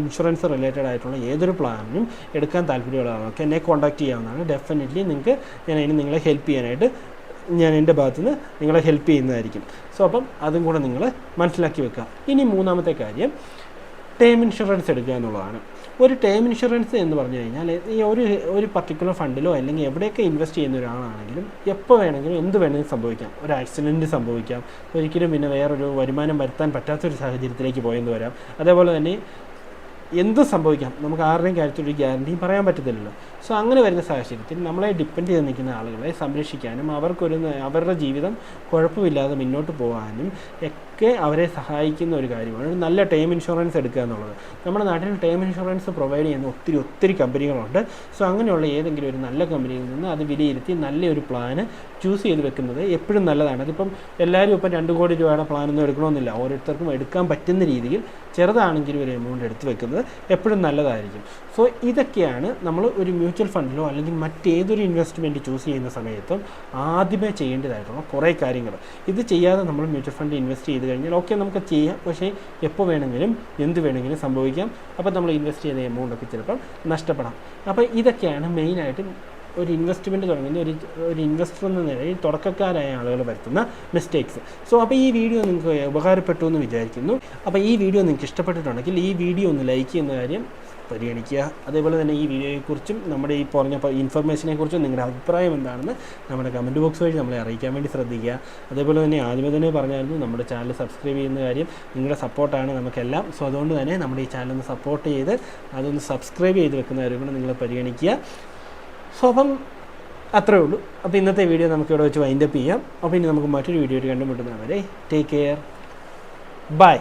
ഇൻഷുറൻസ് റിലേറ്റഡ് ആയിട്ടുള്ള ഏതൊരു പ്ലാനും എടുക്കാൻ താല്പര്യമുള്ള ആളുകൾക്ക് എന്നെ കോൺടാക്ട് ചെയ്യാവുന്നതാണ്. ഡെഫിനറ്റ്ലി നിങ്ങൾക്ക് ഞാൻ അതിന് നിങ്ങളെ ഹെൽപ്പ് ചെയ്യാനായിട്ട് ഞാൻ എന്റെ ഭാഗത്തു നിന്ന് നിങ്ങളെ ഹെൽപ്പ് ചെയ്യുന്നതായിരിക്കും. സോ അപ്പം അതും കൂടെ നിങ്ങൾ മനസ്സിലാക്കി വെക്കുക. ഇനി മൂന്നാമത്തെ കാര്യം ടേം ഇൻഷുറൻസ് എടുക്കുക എന്നുള്ളതാണ്. ഒരു ടേം ഇൻഷുറൻസ് എന്ന് പറഞ്ഞു കഴിഞ്ഞാൽ ഈ ഒരു ഒരു പർട്ടിക്കുലർ ഫണ്ടിലോ അല്ലെങ്കിൽ എവിടെയൊക്കെ ഇൻവെസ്റ്റ് ചെയ്യുന്ന ഒരാളാണെങ്കിലും എപ്പോൾ വേണമെങ്കിലും എന്ത് വേണമെങ്കിലും സംഭവിക്കാം. ഒരു ആക്സിഡന്റ് സംഭവിക്കാം. ഒരിക്കലും പിന്നെ വേറൊരു വരുമാനം വരുത്താൻ പറ്റാത്തൊരു സാഹചര്യത്തിലേക്ക് പോയെന്ന് വരാം. അതേപോലെ തന്നെ എന്തും സംഭവിക്കാം. നമുക്ക് ആരുടെയും കാര്യത്തിൽ ഒരു ഗ്യാരണ്ടിയും പറയാൻ പറ്റത്തില്ലല്ലോ. സോ അങ്ങനെ വരുന്ന സാഹചര്യത്തിൽ നമ്മളെ ഡിപ്പെൻഡ് ചെയ്ത് നിൽക്കുന്ന ആളുകളെ സംരക്ഷിക്കാനും അവർക്കൊരു അവരുടെ ജീവിതം കുഴപ്പമില്ലാതെ മുന്നോട്ട് പോകാനും ഒക്കെ അവരെ സഹായിക്കുന്ന ഒരു കാര്യമാണ്. ഒരു നല്ല ടേം ഇൻഷുറൻസ് എടുക്കുക എന്നുള്ളത്. നമ്മുടെ നാട്ടിൽ ടേം ഇൻഷുറൻസ് പ്രൊവൈഡ് ചെയ്യുന്ന ഒത്തിരി ഒത്തിരി കമ്പനികളുണ്ട് സോ അങ്ങനെയുള്ള ഏതെങ്കിലും ഒരു നല്ല കമ്പനിയിൽ നിന്ന് അത് വിലയിരുത്തി നല്ലൊരു പ്ലാന് ചൂസ് ചെയ്ത് വെക്കുന്നത് എപ്പോഴും നല്ലതാണ്. അതിപ്പം എല്ലാവരും ഇപ്പം രണ്ട് കോടി രൂപയുടെ പ്ലാനൊന്നും എടുക്കണമെന്നില്ല. ഓരോരുത്തർക്കും എടുക്കാൻ പറ്റുന്ന രീതിയിൽ ചെറുതാണെങ്കിലും ഒരു എമൗണ്ട് എടുത്ത് വെക്കുന്നത് എപ്പോഴും നല്ലതായിരിക്കും. സോ ഇതൊക്കെയാണ് നമ്മൾ ഒരു മ്യൂച്വൽ ഫണ്ടിലോ അല്ലെങ്കിൽ മറ്റേതൊരു ഇൻവെസ്റ്റ്മെന്റ് ചൂസ് ചെയ്യുന്ന സമയത്തും ആദ്യമേ ചെയ്യേണ്ടതായിട്ടുള്ള കുറേ കാര്യങ്ങൾ. ഇത് ചെയ്യാതെ നമ്മൾ മ്യൂച്വൽ ഫണ്ട് ഇൻവെസ്റ്റ് ചെയ്ത് കഴിഞ്ഞാൽ ഓക്കെ നമുക്ക് ചെയ്യാം. പക്ഷേ എപ്പോൾ വേണമെങ്കിലും എന്ത് വേണമെങ്കിലും സംഭവിക്കാം. അപ്പോൾ നമ്മൾ ഇൻവെസ്റ്റ് ചെയ്യുന്ന എമൗണ്ട് ഒക്കെ ചിലപ്പം നഷ്ടപ്പെടാം. അപ്പോൾ ഇതൊക്കെയാണ് മെയിനായിട്ടും ഒരു ഇൻവെസ്റ്റ്മെന്റ് തുടങ്ങുന്ന ഒരു ഒരു ഇൻവെസ്റ്റർ എന്ന നിലയിൽ തുടക്കക്കാരായ ആളുകൾ വരുത്തുന്ന മിസ്റ്റേക്സ് സോ അപ്പോൾ ഈ വീഡിയോ നിങ്ങൾക്ക് ഉപകാരപ്പെട്ടു എന്ന് വിചാരിക്കുന്നു. അപ്പോൾ ഈ വീഡിയോ നിങ്ങൾക്ക് ഇഷ്ടപ്പെട്ടിട്ടുണ്ടെങ്കിൽ ഈ വീഡിയോ ഒന്ന് ലൈക്ക് ചെയ്യുന്ന കാര്യം പരിഗണിക്കുക. അതേപോലെ തന്നെ ഈ വീഡിയോയെക്കുറിച്ചും നമ്മുടെ ഈ പറഞ്ഞ ഇൻഫർമേഷനെ കുറിച്ചും നിങ്ങളുടെ അഭിപ്രായം എന്താണെന്ന് നമ്മുടെ കമന്റ് ബോക്സ് വഴി നമ്മളെ അറിയിക്കാൻ വേണ്ടി ശ്രദ്ധിക്കുക. അതേപോലെ തന്നെ ആദ്യമേ തന്നെ പറഞ്ഞായിരുന്നു നമ്മുടെ ചാനൽ സബ്സ്ക്രൈബ് ചെയ്യുന്ന കാര്യം നിങ്ങളുടെ സപ്പോർട്ടാണ് നമുക്കെല്ലാം. സോ അതുകൊണ്ട് തന്നെ നമ്മുടെ ഈ ചാനൽ ഒന്ന് സപ്പോർട്ട് ചെയ്ത് അതൊന്ന് സബ്സ്ക്രൈബ് ചെയ്ത് വെക്കുന്ന കാര്യം കൂടെ നിങ്ങൾ പരിഗണിക്കുക. സോ അപ്പം അത്രേ ഉള്ളൂ. അപ്പോൾ ഇന്നത്തെ വീഡിയോ നമുക്ക് ഇവിടെ വെച്ച് വൈൻഡപ്പ് ചെയ്യാം. അപ്പോൾ ഇനി നമുക്ക് മറ്റൊരു വീഡിയോ കണ്ടുമുട്ടുന്നവരെ ടേക്ക് കെയർ ബൈ